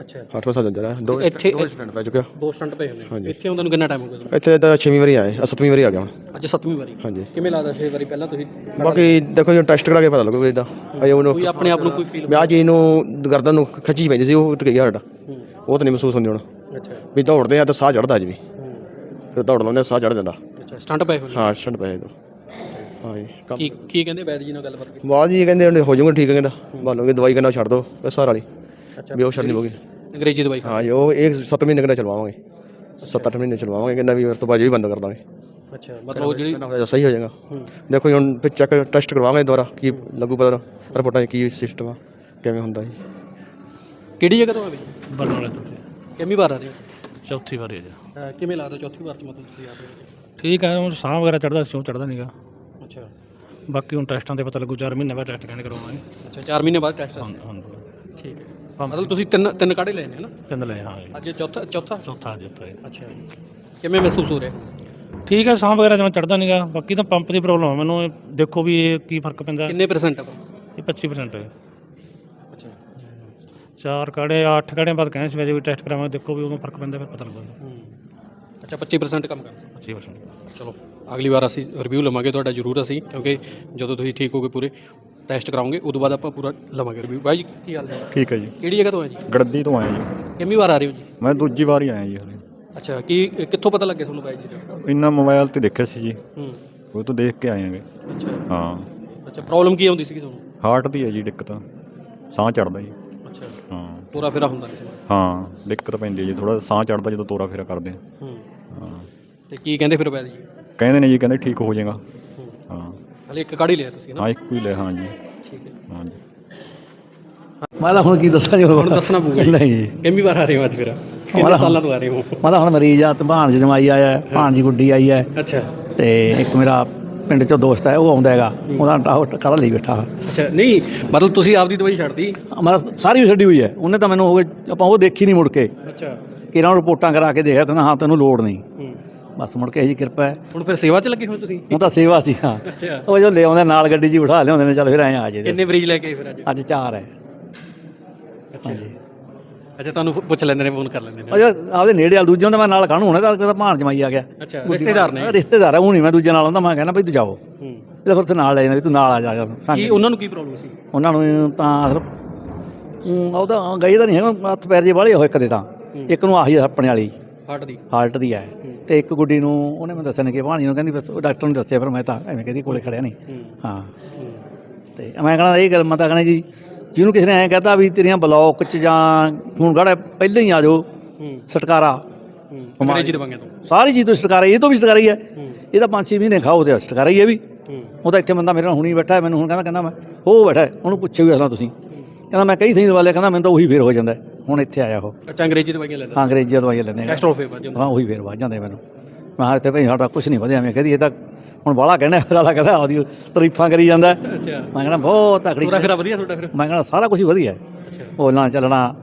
ਅੱਛਾ। 8 ਸਾਲ ਚੱਲ ਰਿਹਾ ਦੋ ਇੱਥੇ- ਦੋ ਸਟੈਂਡ ਪੈ ਚੁੱਕਿਆ ਦੋ ਸਟੰਟ ਪਏ ਹੋਏ ਹਾਂਜੀ। ਨੇ ਇੱਥੇ ਆਉਂਦੇ ਨੂੰ ਕਿੰਨਾ ਟਾਈਮ ਹੋ ਗਿਆ ਤੁਹਾਨੂੰ? ਇੱਥੇ ਤਾਂ 6ਵੀਂ ਵਾਰੀ ਆਏ। 7ਵੀਂ ਵਾਰੀ ਆ ਗਿਆ ਹੁਣ। ਅੱਜ 7ਵੀਂ ਵਾਰੀ। ਹਾਂਜੀ। ਕਿਵੇਂ ਲੱਗਦਾ 6 ਵਾਰੀ ਪਹਿਲਾਂ ਤੁਸੀਂ? ਬਾਕੀ ਦੇਖੋ ਜੀ ਟੈਸਟ ਕਰਾ ਕੇ ਪਤਾ ਲੱਗੂਗਾ ਇਹਦਾ ਅਜੇ ਉਹਨੂੰ ਕੋਈ ਆਪਣੇ ਆਪ ਨੂੰ ਕੋਈ ਫੀਲ ਵਿਆਹ ਜੀ ਨੂੰ ਗਰਦਨ ਨੂੰ ਖੱਚੀ ਪੈਂਦੀ ਸੀ ਉਹ ਟਕ ਗਿਆ ਸਾਡਾ। ਉਹ ਤਾਂ ਨਹੀਂ ਮਹਿਸੂਸ ਹੁੰਦੀ ਹੁਣ। ਅੱਛਾ। ਵੀ ਦੌੜਦੇ ਆ ਤਾਂ ਸਾਹ ਚੜਦਾ ਅੱਜ ਵੀ। ਫਿਰ ਦੌੜ ਲਾਉਂਦੇ ਆ, ਸਾਹ ਚੜ ਜਾਂਦਾ। ਅੱਛਾ ਸਟੰਟ ਪਏ ਹੋਏ ਨੇ ਹਾਂ ਸਟੈਂਡ ਪੈ ਜਾਂਦਾ ਹਾਂ ਜੀ ਕੰਮ ਕੀ ਕੀ ਕਹਿੰਦੇ ਵੈਦ ਜੀ ਨਾਲ ਗੱਲਬਾਤ ਕੀਤੀ? ਬਾਅਦ ਜੀ ਕਹਿੰਦੇ ਉਹਨੇ ਹੋ ਜਾਊਗਾ ਠੀਕ ਕਹਿੰਦਾ। ਬਾਲੋਗੇ ਦਵਾਈ ਕਹਿੰਦਾ ਛੱਡ ਦੋ ਸਾਰ ਵਾਲੀ। ਅੱਛਾ। ਉਹ ਛੱਡਣੀ ਹੋਗੀ ਅੰਗਰੇਜ਼ੀ ਦਵਾਈ ਹਾਂ ਜੀ ਉਹ ਇੱਕ 7 ਮਹੀਨੇ ਕਹਿੰਦਾ ਚਲਵਾਵਾਂਗੇ। 7-8 ਮਹੀਨੇ ਚਲਵਾਵਾਂਗੇ ਕਹਿੰਦਾ ਵੀ ਉਸ ਤੋਂ ਬਾਅਦ ਇਹ ਵੀ ਬੰਦ ਕਰ ਦਾਂਗੇ। ਅੱਛਾ ਮਤਲਬ ਉਹ ਜਿਹੜੀ ਕਹਿੰਦਾ ਸਹੀ ਹੋ ਜਾਏਗਾ। ਦੇਖੋ ਜੀ ਹੁਣ ਫਿਰ ਚੈੱਕ ਟੈਸਟ ਕਰਵਾਵਾਂਗੇ ਦੁਬਾਰਾ ਕੀ ਲੱਗੂ ਪਤਾ ਰਿਪੋਰਟਾਂ 'ਚ ਕੀ ਸਿਸਟਮ ਆ ਕਿਵੇਂ ਹੁੰਦਾ ਜੀ। ਕਿਹੜੀ ਜਗ੍ਹਾ ਤੋਂ ਆ ਬਈ? ਬਰਨਾਲੇ ਤੋਂ ਜੀ। ਕਿੰਨੀ ਵਾਰ ਆ ਰਹੇ ਹੋ? ਚੌਥੀ ਵਾਰੀ ਹੈ ਜੀ। ਅਹ ਕਿਵੇਂ ਲੱਗਦਾ ਚੌਥੀ ਵਾਰ ਚ ਮਤਲਬ ਤੁਸੀਂ ਆ ਰਹੇ ਹੋ? ਠੀਕ ਹੈ ਹੁਣ ਸਾਹ ਵਗੈਰਾ ਚੜਦਾ ਸੀ ਉਹ ਚੜਦਾ ਨਹੀਂਗਾ ਅੱਛਾ। ਬਾਕੀ ਹੁਣ ਟੈਸਟਾਂ ਤੇ ਪਤਾ ਲੱਗੂ 4 ਮਹੀਨੇ ਬਾਅਦ ਟੈਸਟ ਕਹਿੰਦੇ ਕਰਵਾਉਣਾ ਅੱਛਾ 4 ਮਹੀਨੇ ਬਾਅਦ ਟੈਸਟ ਹਾਂ ਹਾਂ ਠੀਕ ਹੈ ਮਤਲਬ ਤੁਸੀਂ ਤਿੰਨ ਤਿੰਨ ਕਾੜੇ ਨੇ ਹਨਾ ਤਿੰਨ ਲਏ ਹਾਂ ਜੀ। ਅੱਜ ਇਹ ਚੌਥਾ ਚੌਥਾ? ਚੌਥਾ ਜਿੱਤ ਹੈ ਅੱਛਾ ਕਿਵੇਂ ਮਹਿਸੂਸ ਹੋ ਰਿਹਾ? ਠੀਕ ਹੈ ਸਾਹ ਵਗੈਰਾ ਜਿਵੇਂ ਚੜਦਾ ਨਹੀਂਗਾ ਬਾਕੀ ਤਾਂ ਪੰਪ ਦੀ ਪ੍ਰੋਬਲਮ ਹੈ ਮੈਨੂੰ ਇਹ ਦੇਖੋ ਵੀ ਇਹ ਕੀ ਫ਼ਰਕ ਪੈਂਦਾ। ਕਿੰਨੇ ਪਰਸੈਂਟ ਇਹ 25% ਹੈ ਅੱਛਾ ਚਾਰ ਕਾੜੇ ਅੱਠ ਕਾੜੇ ਬਾਅਦ ਕਹਿੰਦੇ ਸੀ ਵੈਸੇ ਵੀ ਟੈਸਟ ਕਰਾਵਾਂਗੇ ਦੇਖੋ ਵੀ ਉਦੋਂ ਫ਼ਰਕ ਪੈਂਦਾ ਫਿਰ ਪਤਾ ਲੱਗਦਾ। ਹੂੰ। ਅੱਛਾ 25% ਕੰਮ ਕਰ 25% ਚਲੋ ਅਗਲੀ ਵਾਰ ਅਸੀਂ ਰਿਵਿਊ ਲਵਾਂਗੇ ਤੁਹਾਡਾ ਜ਼ਰੂਰ ਅਸੀਂ ਕਿਉਂਕਿ ਜਦੋਂ ਤੁਸੀਂ ਠੀਕ ਹੋਗੇ ਪੂਰੇ ਟੈਸਟ ਕਰਾਉਂਗੇ ਉਦੋਂ ਬਾਅਦ ਆਪਾਂ ਪੂਰਾ ਲਵਾਂਗੇ ਰਿਵਿਊ ਬਾਈ ਜੀ ਕੀ ਹਾਲ ਹੈ ਠੀਕ ਹੈ ਜੀ। ਕਿਹੜੀ ਜਗ੍ਹਾ ਤੋਂ ਆਏ ਜੀ? ਗੜਦੀ ਤੋਂ ਆਇਆ ਜੀ। ਕਿੰਨੀ ਵਾਰ ਆ ਰਹੇ ਹੋ ਜੀ? ਮੈਂ ਦੂਜੀ ਵਾਰ ਹੀ ਆਇਆ ਜੀ ਹਲੇ। ਅੱਛਾ ਕੀ ਕਿੱਥੋਂ ਪਤਾ ਲੱਗਿਆ ਤੁਹਾਨੂੰ ਬਾਈ ਜੀ ਦਾ? ਇੰਨਾ ਮੋਬਾਈਲ ਤੇ ਦੇਖਿਆ ਸੀ ਜੀ। ਹੂੰ। ਉਹ ਤੋਂ ਦੇਖ ਕੇ ਆਏ ਆਂਗੇ। ਅੱਛਾ। ਹਾਂ। ਅੱਛਾ ਪ੍ਰੋਬਲਮ ਕੀ ਆਉਂਦੀ ਸੀਗੀ ਤੁਹਾਨੂੰ? ਹਾਰਟ ਦੀ ਹੈ ਜੀ ਦਿੱਕਤ। ਸਾਹ ਚੜਦਾ ਜੀ। ਅੱਛਾ। ਹਾਂ। ਤੋਰਾ ਫੇਰਾ ਹੁੰਦਾ ਨਹੀਂ ਸੀ ਹਾਂ ਦਿੱਕਤ ਪੈਂਦੀ ਹੈ ਜੀ। ਥੋੜਾ ਸਾਹ ਚੜਦਾ ਜਦੋਂ ਤੋਰਾ ਫੇਰਾ ਕਰਦੇ ਹਾਂ। ਹੂੰ। ਹਾਂ। ਤੇ ਕੀ ਕਹਿੰਦੇ ਫਿਰ ਵੈਦ ਜੀ? ਕਹਿੰਦੇ ਨੇ ਜੀ ਕਹਿੰਦੇ ਠੀਕ ਹੋ ਜਾਏਗਾ। ਹਲੇ ਇੱਕ ਕਾੜੀ ਲਿਆ ਤੁਸੀਂ ਨਾ? ਹਾਂ ਇੱਕ ਹੀ ਲੈ ਹਾਂ ਜੀ। ਠੀਕ ਹੈ। ਹਾਂ ਜੀ। ਮੈਂ ਤਾਂ ਹੁਣ ਕੀ ਦੱਸਾਂ ਜੀ? ਹੁਣ ਦੱਸਣਾ ਪਊਗਾ ਜੀ। ਨਹੀਂ। ਜੀ ਕਿੰਨੀ ਵਾਰ ਆ ਰਹੇ ਹੋ ਅੱਜ ਫਿਰ। ਕਿੰਨੇ ਸਾਲਾਂ ਤੋਂ ਆ ਰਹੇ ਹੋ? ਮੈਂ ਤਾਂ ਹੁਣ ਮਰੀਜ਼ ਆ ਤੇ ਭਾਣਜੀ ਜਮਾਈ ਆਇਆ ਭਾਣਜੀ ਗੁੱਡੀ ਆਈ ਹੈ। ਅੱਛਾ। ਤੇ ਇੱਕ ਮੇਰਾ ਪਿੰਡ ਚੋਂ ਦੋਸਤ ਹੈ ਉਹ ਆਉਂਦਾ ਹੈਗਾ। ਉਹਦਾ ਟਾਹ ਕੱਢ ਲਈ ਬੈਠਾ ਅੱਛਾ ਨਹੀਂ ਮਤਲਬ ਤੁਸੀਂ ਆਪਦੀ ਦਵਾਈ ਛੱਡਦੀ ਮੇਰਾ ਸਾਰੀ ਛੱਡੀ ਹੋਈ ਹੈ। ਉਹਨੇ ਤਾਂ ਮੈਨੂੰ ਹੋ ਗਏ ਆਪਾਂ ਉਹ ਦੇਖੀ ਨਹੀਂ ਮੁੜ ਕੇ। ਅੱਛਾ। ਕਿਰਾਂ ਰਿਪੋਰਟਾਂ ਕਰਾ ਕੇ ਦੇਖਿਆ ਕਹਿੰਦਾ ਹਾਂ ਤੈਨੂੰ ਲੋੜ ਨਹੀਂ। ਬਸ ਮੁੜ ਕੇ ਇਹੀ ਕਿਰਪਾ ਹੈ। ਹੁਣ ਫਿਰ ਸੇਵਾ 'ਚ ਲੱਗੇ ਹੋਏ ਤੁਸੀਂ? ਹੁਣ ਤਾਂ ਸੇਵਾ ਸੀ ਹਾਂ। ਅੱਛਾ। ਉਹ ਜੋ ਲੈ ਆਉਂਦੇ ਨਾਲ ਗੱਡੀ ਹੀ ਬਿਠਾ ਲਿਆਉਂਦੇ ਨੇ ਚੱਲ ਫਿਰ ਐਂ ਆ ਜੇ ਕਿੰਨੇ ਮਰੀਜ਼ ਲੈ ਕੇ ਆਏ ਫਿਰ ਅੱਜ? ਅੱਜ ਚਾਰ ਹੈ। ਅੱਛਾ। ਅੱਛਾ ਤੁਹਾਨੂੰ ਫ- ਪੁੱਛ ਲੈਂਦੇ ਨੇ ਫੋਨ ਕਰ ਲੈਂਦੇ ਨੇ। ਉਹ ਜੋ ਆਪਦੇ ਨੇੜੇ ਵਾਲ ਦੂਜਿਆਂ ਦਾ ਮੈਂ ਨਾਲ ਕਾਹਨੂੰ ਹੋਣਾ ਤਾਂ ਭਾਣ ਜਮਾਈ ਆ ਗਿਆ। ਅੱਛਾ ਰਿਸ਼ਤੇਦਾਰ ਨੇ? ਰਿਸ਼ਤੇਦਾਰ ਹੈ ਉਹ ਨਹੀਂ ਮੈਂ ਦੂਜੇ ਨਾਲ ਆਉਂਦਾ ਮੈਂ ਕਹਿੰਦਾ ਭਈ ਤੂੰ ਜਾਓ। ਹੂੰ। ਇਹਦਾ ਫਿਰ ਤੇ ਨਾਲ ਲੈ ਜਾਂਦਾ ਵੀ ਤੂੰ ਨਾਲ ਆ ਜਾ ਯਾਰ ਸੰਗ ਕੀ ਉਹਨਾਂ ਨੂੰ ਕੀ ਪ੍ਰੋਬਲਮ ਸੀ? ਉਹਨਾਂ ਨੂੰ ਤਾਂ ਅਸਲ ਊਂ ਉਹਦਾ ਗਈ ਤਾਂ ਨਹੀਂ ਹੈਗਾ ਹੱਥ ਪੈਰ ਜੇ ਵਾਲੇ ਹੋਏ ਕਦੇ ਤਾਂ। ਇੱਕ ਨੂੰ ਆਹੀ ਆਪਣੇ ਵਾਲੀ। ਹਾਰਟ ਦੀ। ਹਾਰਟ ਦੀ ਹੈ। ਤੇ ਇੱਕ ਗੁੱਡੀ ਨੂੰ ਉਹਨੇ ਮੈਨੂੰ ਦੱਸਿਆ ਨੇ ਕਿ ਭਾਣੀ ਨੂੰ ਕਹਿੰਦੀ ਬਸ ਉਹ ਡਾਕਟਰ ਨੂੰ ਦੱਸਿਆ ਫਿਰ ਮੈਂ ਤਾਂ ਐਵੇਂ ਕਹਿੰਦੀ ਕੋਲੇ ਖੜਿਆ ਨਹੀਂ ਹੂੰ। ਤੇ ਮੈਂ ਕਹਣਾ ਇਹ ਗੱਲ ਮੈਂ ਤਾਂ ਕਹਣਾ ਜੀ ਜਿਹਨੂੰ ਕਿਸੇ ਨੇ ਐਂ ਕਹਤਾ ਵੀ ਤੇਰੀਆਂ ਬਲੌਕ ਚ ਜਾਂ ਖੂਨ ਗੜਾ ਪਹਿਲਾਂ ਹੀ ਆ ਜਾਓ ਛਟਕਾਰਾ। ਅੰਗਰੇਜ਼ੀ ਦਵਾਈਆਂ ਤੋਂ। ਸਾਰੀ ਚੀਜ਼ ਤੋਂ ਛਟਕਾਰਾ ਇਹ ਤੋਂ ਵੀ ਛਟਕਾਰਾ ਹੀ ਹੈ। ਇਹ ਤਾਂ ਪੰਜ ਛੇ ਮਹੀਨੇ ਖਾਓ ਤੇ ਛਟਕਾਰਾ ਹੀ ਹੈ ਵੀ। ਉਹ ਤਾਂ ਇੱਥੇ ਬੰਦਾ ਮੇਰੇ ਨਾਲ ਹੁਣੀ ਬੈਠਾ ਹੈ, ਮੈਨੂੰ ਹੁਣ ਕਹਿੰਦਾ ਕਹਿੰਦਾ ਮੈਂ ਉਹ ਬੈਠਾ ਉਹਨੂੰ ਪੁੱਛਿਓ ਵੀ ਅਸਲਾਂ ਤੁਸੀਂ। ਕਹਿੰਦਾ ਮੈਂ ਕਈ ਥਾਈਂ ਦਵਾ ਲਿਆ ਕਹਿੰਦਾ ਮੈਨੂੰ ਤਾਂ ਉਹੀ ਫੇਰ ਹੋ ਜਾਂਦਾ ਹੈ। ਹੁਣ ਇੱਥੇ ਆਇਆ ਉਹ। ਅੱਛਾ ਅੰਗਰੇਜ਼ੀ ਦਵਾਈਆਂ ਲੈ ਲੈ ਅੰਗਰੇਜ਼ੀ ਦਵਾਈਆਂ ਲੈਂਦੇ ਆ ਕੈਸਟਰੋਲ ਫੇਰ ਵੱਜ ਜਾਂਦਾ ਹਾਂ ਉਹੀ ਫੇਰ ਵੱਜ ਜਾਂਦੇ ਮੈਨੂੰ। ਮੈਂ ਕਿਹਾ ਇੱਥੇ ਭਈ ਸਾਡਾ ਕੁਝ ਨਹੀਂ ਵਧਿਆ। ਮੈਂ ਕਹਿੰਦੀ ਇਹ ਤਾਂ ਹੁਣ ਬਾਹਲਾ ਕਹਿਣਾ ਫਿਰ ਵਾਲਾ ਕਹਿੰਦਾ ਆਦੀ ਤਾਰੀਫਾਂ ਕਰੀ ਜਾਂਦਾ। ਅੱਛਾ। ਮੈਂ ਕਹਿੰਦਾ ਬਹੁਤ ਤਕੜੀ ਪੂਰਾ ਫੇਰਾ ਵਧੀਆ ਤੁਹਾਡਾ ਫਿਰ। ਮੈਂ ਕਹਿੰਦਾ ਸਾਰਾ ਕੁਝ ਵਧੀਆ ਹੈ। ਅੱਛਾ। ਬੋਲਣਾ ਚੱਲਣਾ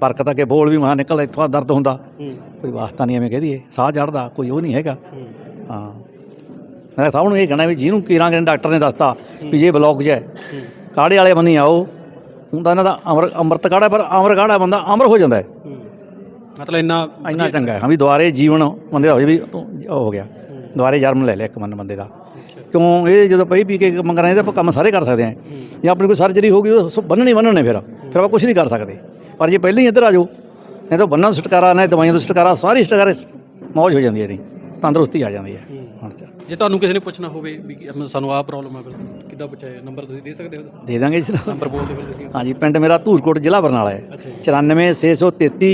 ਬਰਕਤ ਅੱਗੇ ਬੋਲ ਵੀ ਮਹਾ ਨਿਕਲਦਾ ਇੱਥੋਂ ਦਰਦ ਹੁੰਦਾ। ਕੋਈ ਵਾਸਤਾ ਨਹੀਂ ਐਵੇਂ ਕਹਦੀਏ ਸਾਹ ਚੜਦਾ ਕੋਈ ਉਹ ਨਹੀਂ ਹੈਗਾ। ਹੂੰ। ਮੈਂ ਸਭ ਨੂੰ ਇਹ ਕਹਿਣਾ ਵੀ ਜਿਹਨੂੰ ਕੀਰਾਂਗੇ ਡਾਕਟਰ ਨੇ ਦੱਸਤਾ ਵੀ ਜੇ ਬਲੌਕ ਹੈ ਹੂੰ। ਕਾੜੇ ਵਾਲੇ ਬੰਦੇ ਆਓ। ਹੁੰਦਾ ਇਹਨਾਂ ਦਾ ਅਮਰ ਅੰਮ੍ਰਿਤ ਕਾੜਾ ਪਰ ਅਮਰ ਕਾੜਾ ਬੰਦਾ ਅਮਰ ਹੋ ਜਾਂਦਾ ਹੈ। ਮਤਲਬ ਇੰਨਾ ਇੰਨਾ ਚੰਗਾ ਹੈ ਹਾਂ ਵੀ ਦੁਆਰੇ ਜੀਵਨ ਬੰਦੇ ਦਾ ਹੋਵੇ ਵੀ ਤੂੰ ਹੋ ਗਿਆ। ਦੁਆਰੇ ਜਨਮ ਲੈ ਲਿਆ ਇੱਕ ਮਨ ਬੰਦੇ ਦਾ। ਕਿਉਂ ਇਹ ਜਦੋਂ ਪਈ ਪੀ ਕੇ ਮੰਗ ਰਹੇ ਤਾਂ ਆਪਾਂ ਕੰਮ ਸਾਰੇ ਕਰ ਸਕਦੇ ਹਾਂ। ਜੇ ਆਪਣੀ ਕੋਈ ਸਰਜਰੀ ਹੋ ਗਈ ਉਹ ਬੰਨਣੀ ਬੰਨਣੇ ਫਿਰ। ਫਿਰ ਆਪਾਂ ਕੁਝ ਨਹੀਂ ਕਰ ਸਕਦੇ। ਪਰ ਜੇ ਪਹਿਲਾਂ ਹੀ ਇੱਧਰ ਆ ਜਾਓ ਨਹੀਂ ਤਾਂ ਬੰਨਣ ਛੁਟਕਾਰਾ ਨਹੀਂ ਦਵਾਈਆਂ ਤੋਂ ਛੁਟਕਾਰਾ ਸਾਰੀ ਛੁਟਕਾਰੇ ਮੌਜ ਹੋ ਜਾਂਦੀ ਹੈ ਨਹੀਂ ਤੰਦਰੁਸਤੀ ਆ ਜਾਂਦੀ ਹੈ। ਹੁਣ ਚ ਜੇ ਤੁਹਾਨੂੰ ਕਿਸੇ ਨੇ ਪੁੱਛਣਾ ਹੋਵੇ ਵੀ ਕਿ ਸਾਨੂੰ ਆਹ ਪ੍ਰੋਬਲਮ ਹੈ ਫਿਰ ਕਿੱਦਾਂ ਪੁੱਛਿਆ ਨੰਬਰ ਤੁਸੀਂ ਦੇ ਸਕਦੇ ਹੋ? ਦੇ ਦਾਂਗੇ ਜੀ। ਨੰਬਰ ਬੋਲ ਦਿਓ ਫਿਰ ਤੁਸੀਂ ਹਾਂਜੀ ਪਿੰਡ ਮੇਰਾ ਧੂਰਕੋਟ ਜ਼ਿਲ੍ਹਾ ਬਰਨਾਲਾ ਹੈ। ਅੱਛਾ ਜੀ। 94633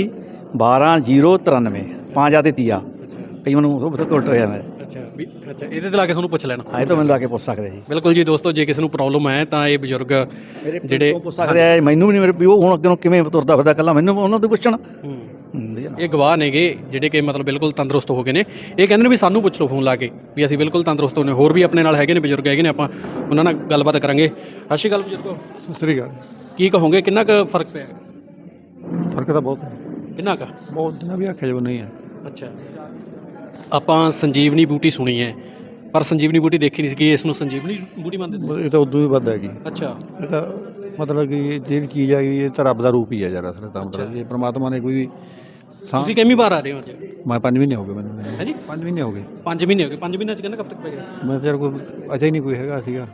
12093 ਪੰਜ ਆ ਤੇ ਤੀਆ। ਅੱਛਾ ਕਈ ਮੈਨੂੰ ਉਹ ਉਲਟ ਹੋ ਜਾਂਦਾ ਹੈ। ਅੱਛਾ ਵੀ ਅੱਛਾ ਇਹਦੇ ਤੇ ਲਾ ਕੇ ਤੁਹਾਨੂੰ ਪੁੱਛ ਲੈਣਾ। ਹਾਂ ਇਹ ਤਾਂ ਮੈਨੂੰ ਲਾ ਕੇ ਪੁੱਛ ਸਕਦੇ ਜੀ। ਬਿਲਕੁਲ ਜੀ ਦੋਸਤੋ ਜੇ ਕਿਸੇ ਨੂੰ ਪ੍ਰੋਬਲਮ ਹੈ ਤਾਂ ਇਹ ਬਜ਼ੁਰਗ ਜਿਹੜੇ ਪੁੱਛ ਸਕਦੇ ਆ ਮੈਨੂੰ ਵੀ ਨਹੀਂ ਮੇਰੇ ਵੀ ਉਹ ਹੁਣ ਅੱਗੇ ਨੂੰ ਕਿਵੇਂ ਤੁਰਦਾ ਫਿਰਦਾ ਕੱਲਾ ਮੈਨੂੰ ਉਹਨਾਂ ਤੋਂ ਪੁੱਛਣ। ਹੂੰ। ਹੁੰਦੀ ਹੈ ਨਾ। ਇਹ ਗਵਾਹ ਨੇਗੇ ਜਿਹੜੇ ਕਿ ਮਤਲਬ ਬਿਲਕੁਲ ਤੰਦਰੁਸਤ ਹੋ ਗਏ ਨੇ। ਇਹ ਕਹਿੰਦੇ ਨੇ ਵੀ ਸਾਨੂੰ ਪੁੱਛ ਲਓ ਫੋਨ ਲਾ ਕੇ ਵੀ ਅਸੀਂ ਬਿਲਕੁਲ ਤੰਦਰੁਸਤ ਹੋਨੇ ਹੋਰ ਵੀ ਆਪਣੇ ਨਾਲ ਹੈਗੇ ਨੇ ਬਜ਼ੁਰਗ ਹੈਗੇ ਨੇ ਆਪਾਂ ਉਹਨਾਂ ਨਾਲ ਗੱਲਬਾਤ ਕਰਾਂਗੇ। ਸਤਿ ਸ਼੍ਰੀ ਅਕਾਲ ਬਜ਼ੁਰਗੋ। ਸਤਿ ਸ੍ਰੀ ਅਕਾਲ। ਕੀ ਕਹੋਗੇ ਕਿੰਨਾ ਕੁ ਫ਼ਰਕ ਪਿਆ? ਫ਼ਰਕ ਤਾਂ ਬਹੁਤ ਹੈ। ਕਿੰਨਾ ਕੁ? ਬਹੁਤ ਜਿੰਨਾ ਵੀ ਆਖਿਆ ਜੋ ਨਹੀਂ ਹੈ। ਅੱਛਾ। ਆਪਾਂ ਸੰਜੀਵਨੀ ਬੂਟੀ ਸੁਣੀ ਹੈ ਪਰ ਸੰਜੀਵਨੀ ਬੂਟੀ ਦੇਖੀ ਨਹੀਂ ਸੀ ਕਿ ਇਸ ਨੂੰ ਸੰਜੀਵਨੀ ਬੂਟੀ ਮੰਨਦੇ ਸੀ ਇਹ ਤਾਂ ਉਦੋਂ ਵੀ ਵੱਧ ਹੈਗੀ। ਅੱਛਾ। ਇਹ ਤਾਂ ਮਤਲਬ ਕਿ ਜਿਹੜੀ ਚੀਜ਼ ਹੈਗੀ ਇਹ ਤਾਂ ਰੱਬ ਦਾ ਰੂਪ ਹੀ ਹੈ ਯਾਰ ਅਸਲ ਤਾਂ ਮਤਲਬ ਇਹ ਪ੍ਰਮਾਤਮਾ ਨੇ ਕੋਈ ਸਾਂ ਤੁਸੀਂ ਕਿੰਨੀ ਵਾਰ ਆ ਰਹੇ ਹੋ ਅੱਜ? ਮੈਂ 5 ਮਹੀਨੇ ਹੋ ਗਏ ਮੈਨੂੰ। ਹਾਂਜੀ? 5 ਮਹੀਨੇ ਹੋ ਗਏ। 5 ਮਹੀਨੇ ਹੋ ਗਏ। 5 ਮਹੀਨਿਆਂ ਚ ਕਹਿੰਦਾ ਕਬ ਤੱਕ ਪੈ ਗਿਆ? ਮੈਂ ਯਾਰ ਕੋਈ ਅਜੇ ਹੀ ਨਹੀਂ ਕੋਈ ਹੈਗਾ ਸੀਗਾ।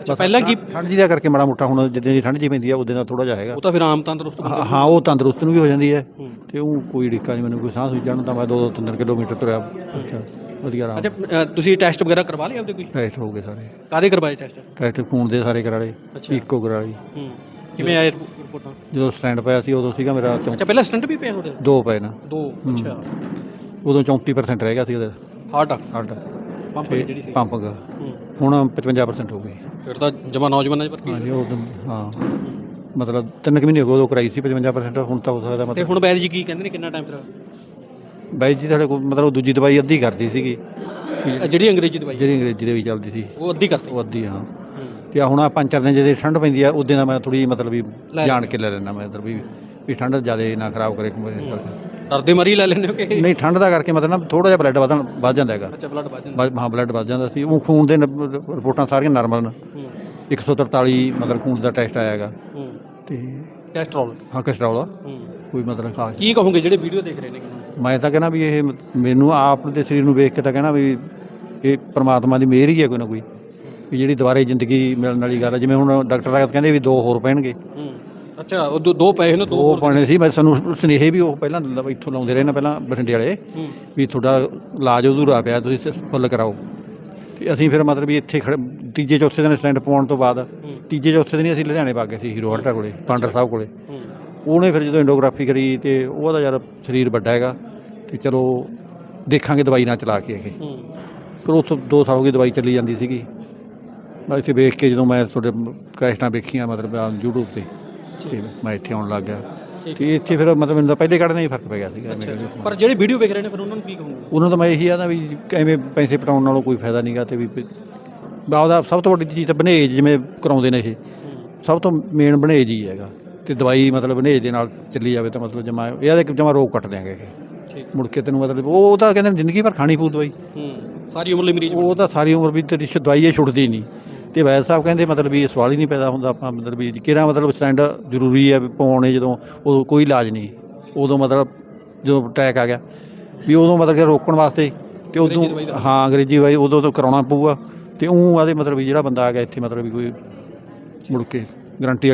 ਅੱਛਾ ਪਹਿਲਾਂ ਕੀ ਠੰਡ ਜੀ ਦਾ ਕਰਕੇ ਮਾੜਾ ਮੋਟਾ ਹੁਣ ਜਿੱਦਾਂ ਦੀ ਠੰਡ ਜੀ ਪੈਂਦੀ ਆ ਉਹਦੇ ਨਾਲ ਥੋੜਾ ਜਿਹਾ ਹੈਗਾ। ਉਹ ਤਾਂ ਫਿਰ ਆਮ ਤੰਦਰੁਸਤ ਹਾਂ ਹਾਂ, ਉਹ ਤੰਦਰੁਸਤ ਨੂੰ ਵੀ ਹੋ ਜਾਂਦੀ ਹੈ। ਤੇ ਉਹ ਕੋਈ ਡਿੱਕਾ ਨਹੀਂ ਮੈਨੂੰ ਕੋਈ ਸਾਹ ਸੁਈ ਜਾਣ ਤਾਂ ਮੈਂ 2 3 ਕਿਲੋਮੀਟਰ ਤੁਰਿਆ। ਅੱਛਾ ਵਧੀਆ ਆਰਾਮ। ਅੱਛਾ ਅ, ਤੁਸੀਂ ਟੈਸਟ ਵਗੈਰਾ ਕਰਵਾ ਲਏ ਆਪਦੇ ਕੋਈ? ਟੈਸਟ ਹੋ ਗਏ ਸਾਰੇ। ਕਾਦੇ ਕਰਵਾਏ ਟੈਸਟ ਟੈਸਟ ਖੂਨ ਦੇ ਸਾਰੇ ਕਰਾ ਲਏ। ਅੱਛਾ। ਇੱਕੋ ਕਰਾ ਲਈ ਹੂੰ। ਕਿਵੇਂ ਆਏ? ਰਿਪੋਰਟਾਂ ਜਦੋਂ ਸਟੈਂਡ ਪਿਆ ਸੀ ਉਦੋਂ ਸੀਗਾ ਮੇਰਾ ਚੌਂ- ਅੱਛਾ ਪਹਿਲਾਂ ਸਟੰਟ ਵੀ ਪਿਆ ਤੁਹਾਡੇ? ਦੋ ਪਏ ਨਾ। ਦੋ ਅੱਛਾ। ਉਦੋਂ 34% ਰਹਿ ਗਿਆ ਸੀ ਉਹਦਾ ਹਾਰਟ ਹਾਰਟ ਪੰਪ ਜਿਹੜੀ ਸੀ ਪੰਪ ਹੂੰ। ਹੁਣ 55% ਹੋ ਗਈ। ਫਿਰ ਤਾਂ ਜਮਾ ਨੌਜਵਾਨਾਂ ਚ ਭਰਤੀ ਹਾਂਜੀ ਉਦੋਂ ਹਾਂ। ਮਤਲਬ ਤਿੰਨ ਕੁ ਮਹੀਨੇ ਹੋ ਗਏ ਉਦੋਂ ਕਰਾਈ ਸੀ 55% ਹੁਣ ਤਾਂ ਹੋ ਸਕਦਾ ਤੇ ਮਤਲਬ ਹੁਣ ਵੈਦ ਜੀ ਕੀ ਕਹਿੰਦੇ ਨੇ ਕਿੰਨਾ ਟਾਈਮ ਫਿਰ? ਬਾਈ ਜੀ ਸਾਡੇ ਕੋਲ ਮਤਲਬ ਦੂਜੀ ਦਵਾਈ ਅੱਧੀ ਕਰਦੀ ਸੀਗੀ। ਜਿਹੜੀ ਅੰਗਰੇਜ਼ੀ ਦਵਾਈ। ਜਿਹੜੀ ਅੰਗਰੇਜ਼ੀ ਦੇ ਵੀ ਚੱਲਦੀ ਸੀ। ਉਹ ਅੱਧੀ ਕਰਤੀ। ਉਹ ਅੱਧੀ ਹੂੰ। ਤੇ ਹੁਣ ਆ ਪੰਜ ਚਾਰ ਦਿਨ ਜਿਹਦੇ ਠੰਡ ਪੈਂਦੀ ਆ ਉਦੋਂ ਦਾ ਮੈਂ ਥੋੜੀ ਮਤਲਬ ਵੀ ਜਾਣ ਕੇ ਲੈ ਲੈਣਾ ਮੈਂ ਮਤਲਬ ਵੀ ਵੀ ਠੰਡ ਜ਼ਿਆਦਾ ਨਾ ਖਰਾਬ ਕਰੇ ਡਰਦੇ ਮਰੀ ਲੈ ਹੋ ਕਿ? ਨਹੀਂ ਠੰਡ ਦਾ ਕਰਕੇ ਮਤਲਬ ਨਾ ਥੋੜਾ ਜਿਹਾ ਬਲੱਡ ਵਧਣ ਵੱਧ ਜਾਂਦਾ ਹੈਗਾ। ਅੱਛਾ ਬਲੱਡ ਵੱਜ ਜਾਂਦਾ। ਵੱਧ- ਹਾਂ ਬਲੱਡ ਵੱਧ ਜਾਂਦਾ ਸੀ। ਉਹ ਖੂਨ ਦੇ ਰਿਪੋਰਟਾਂ ਸਾਰੀਆਂ ਨਾਰਮਲ ਨੇ। ਹੂੰ। 143 ਮਤਲਬ ਖੂਨ ਦਾ ਟੈਸਟ ਆਇਆ ਹੈਗਾ। ਤੇ ਕੈਸਟਰੋਲ ਹਾਂ ਕਸਟਰੋਲ ਕੋਈ ਮਤਲਬ ਖਾਸ ਕੀ ਕਹੋਗੇ ਜਿਹੜੇ ਵੀਡੀਓ ਦੇਖ ਰਹੇ ਨੇ? ਮੈਂ ਤਾਂ ਕਹਿੰਦਾ ਵੀ ਇਹ ਮੈਨੂੰ ਆਪ ਦੇ ਸਰੀਰ ਨੂੰ ਵੇਖ ਕੇ ਤਾਂ ਕਹਿੰਦਾ ਵੀ ਇਹ ਪ੍ਰਮਾਤਮਾ ਦੀ ਮਿਹਰ ਹੀ ਹੈ ਕੋਈ ਨਾ ਕੋਈ। ਵੀ ਜਿਹੜੀ ਦੁਬਾਰੇ ਜ਼ਿੰਦਗੀ ਮਿਲਣ ਵਾਲੀ ਗੱਲ ਹੈ ਜਿਵੇਂ ਹੁਣ ਡਾਕਟਰ ਸਾਹਿਬ ਕਹਿੰਦੇ ਵੀ ਦੋ ਹੋਰ ਪੈਣਗੇ। ਅੱਛਾ ਉਹ ਦੋ- ਦੋ ਪਏ ਨੇ ਦੋ ਹੋਰ ਪਾਣੇ ਸੀ। ਮੈਂ ਸਾਨੂੰ ਸੁਨੇਹੇ ਵੀ ਉਹ ਪਹਿਲਾਂ ਦਿੰਦਾ ਵੀ ਇੱਥੋਂ ਲਾਉਂਦੇ ਰਹੇ ਨਾ ਪਹਿਲਾਂ ਬਠਿੰਡੇ ਵਾਲੇ। ਵੀ ਤੁਹਾਡਾ ਇਲਾਜ ਅਧੂਰਾ ਪਿਆ ਤੁਸੀਂ ਫੁੱਲ ਕਰਾਓ। ਤੇ ਅਸੀਂ ਫਿਰ ਮਤਲਬ ਵੀ ਇੱਥੇ ਖੜ੍ਹ- ਤੀਜੇ ਚੌਥੇ ਦਿਨ ਸਟੈਂਡ ਪਾਉਣ ਤੋਂ ਬਾਅਦ ਤੀਜੇ ਚੌਥੇ ਦਿਨ ਹੀ ਅਸੀਂ ਲੁਧਿਆਣੇ ਪਾ ਗਏ ਸੀ ਹੀਰੋ ਹਲਟਾ ਕੋਲੇ ਪਾਂਡਰ ਸਾਹਿਬ ਕੋਲੇ। ਹੂੰ। ਉਹਨੇ ਫਿਰ ਜਦੋਂ ਐਂਡੋਗ੍ਰਾਫੀ ਕਰੀ ਤੇ ਉਹਦਾ ਯਾਰ ਸਰੀਰ ਵੱਡਾ ਹੈਗਾ। ਤੇ ਚਲੋ ਦੇਖਾਂਗੇ ਦਵਾਈ ਨਾਲ ਚਲਾ ਕੇ ਇਹ ਹੂੰ। ਫਿਰ ਉੱਥੋਂ 2 ਸਾਲ ਹੋ ਗਏ ਦਵਾਈ ਚੱਲੀ ਜਾਂਦੀ ਸੀਗੀ। ਇੱਥੇ ਵੇਖ ਕੇ ਜਦੋਂ ਮੈਂ ਤੁਹਾਡੇ ਕੈਸਟਾਂ ਵੇਖੀਆਂ ਮਤਲਬ ਆ YouTube ਤੇ ਤੇ ਮੈਂ ਇੱਥੇ ਆਉਣ ਲੱਗ ਗਿਆ। ਤੇ ਇੱਥੇ ਫਿਰ ਮਤਲਬ ਮੈਨੂੰ ਤਾਂ ਪਹਿਲੇ ਕੱਢਣੇ ਹੀ ਫ਼ਰਕ ਪੈ ਗਿਆ ਸੀਗਾ। ਪਰ ਜਿਹੜੇ ਵੀਡੀਓ ਵੇਖ ਰਹੇ ਨੇ ਫਿਰ ਉਹਨਾਂ ਨੂੰ ਕੀ ਕਹੋਗੇ? ਉਹਨਾਂ ਨੂੰ ਤਾਂ ਮੈਂ ਇਹੀ ਆਦਾ ਵੀ ਐਵੇਂ ਪੈਸੇ ਪਟਾਉਣ ਨਾਲੋਂ ਕੋਈ ਫਾਇਦਾ ਨਹੀਂਗਾ ਤੇ ਵੀ ਆਪਦਾ ਸਭ ਤੋਂ ਵੱਡੀ ਚੀਜ਼ ਤਾਂ ਬਨੇਜ ਜਿਵੇਂ ਕਰਾਉਂਦੇ ਨੇ ਇਹ। ਸਭ ਤੋਂ ਮੇਨ ਬਨੇਜ ਹੀ ਹੈਗਾ। ਤੇ ਦਵਾਈ ਮਤਲਬ ਬਨੇਜ ਦੇ ਨਾਲ ਚੱਲੀ ਜਾਵੇ ਤਾਂ ਮਤਲਬ ਜਮਾ ਇਹਦੇ ਜਮਾ ਰੋਗ ਕੱਟ ਇਹ। ਠੀਕ। ਮੁੜ ਕੇ ਤੈਨੂੰ ਮਤਲਬ ਉਹ ਤਾਂ ਕਹਿੰਦੇ ਨੇ ਜ਼ਿੰਦਗੀ ਭਰ ਖਾਣੀ ਪਊ ਦਵਾਈ। ਹੂੰ ਸਾਰੀ ਉਮਰ ਲਈ ਮਰੀਜ਼ ਉਹ ਤਾਂ ਸਾਰੀ ਉਮਰ ਵੀ ਤੇਰੀ ਦਵਾਈ ਇਹ ਛੁੱਟਦੀ ਨਹੀਂ। ਤੇ ਵੈਦ ਸਾਹਿਬ ਕਹਿੰਦੇ ਮਤਲਬ ਵੀ ਇਹ ਸਵਾਲ ਹੀ ਨਹੀਂ ਪੈਦਾ ਹੁੰਦਾ ਆਪਾਂ ਮਤਲਬ ਵੀ ਕਿਹੜਾ ਮਤਲਬ ਸਟੈਂਡ ਜ਼ਰੂਰੀ ਹੈ ਪਾਉਣੇ ਜਦੋਂ ਉਦੋਂ ਕੋਈ ਇਲਾਜ ਨਹੀਂ ਉਦੋਂ ਮਤਲਬ ਜਦੋਂ ਅਟੈਕ ਆ ਗਿਆ ਵੀ ਉਦੋਂ ਮਤਲਬ ਕਿ ਰੋਕਣ ਵਾਸਤੇ ਤੇ ਉਦੋਂ ਹਾਂ ਅੰਗਰੇਜ਼ੀ ਦਵਾਈ ਉਦੋਂ ਤੋਂ ਕਰਾਉਣਾ ਪਊਗਾ ਤੇ ਉਹ ਆਦੇ ਮਤਲਬ ਜਿਹੜਾ ਬੰਦਾ ਆ ਗਿਆ ਇੱਥੇ ਮਤਲਬ ਵੀ ਕੋਈ ਮੁੜ ਕੇ ਗਰੰਟੀ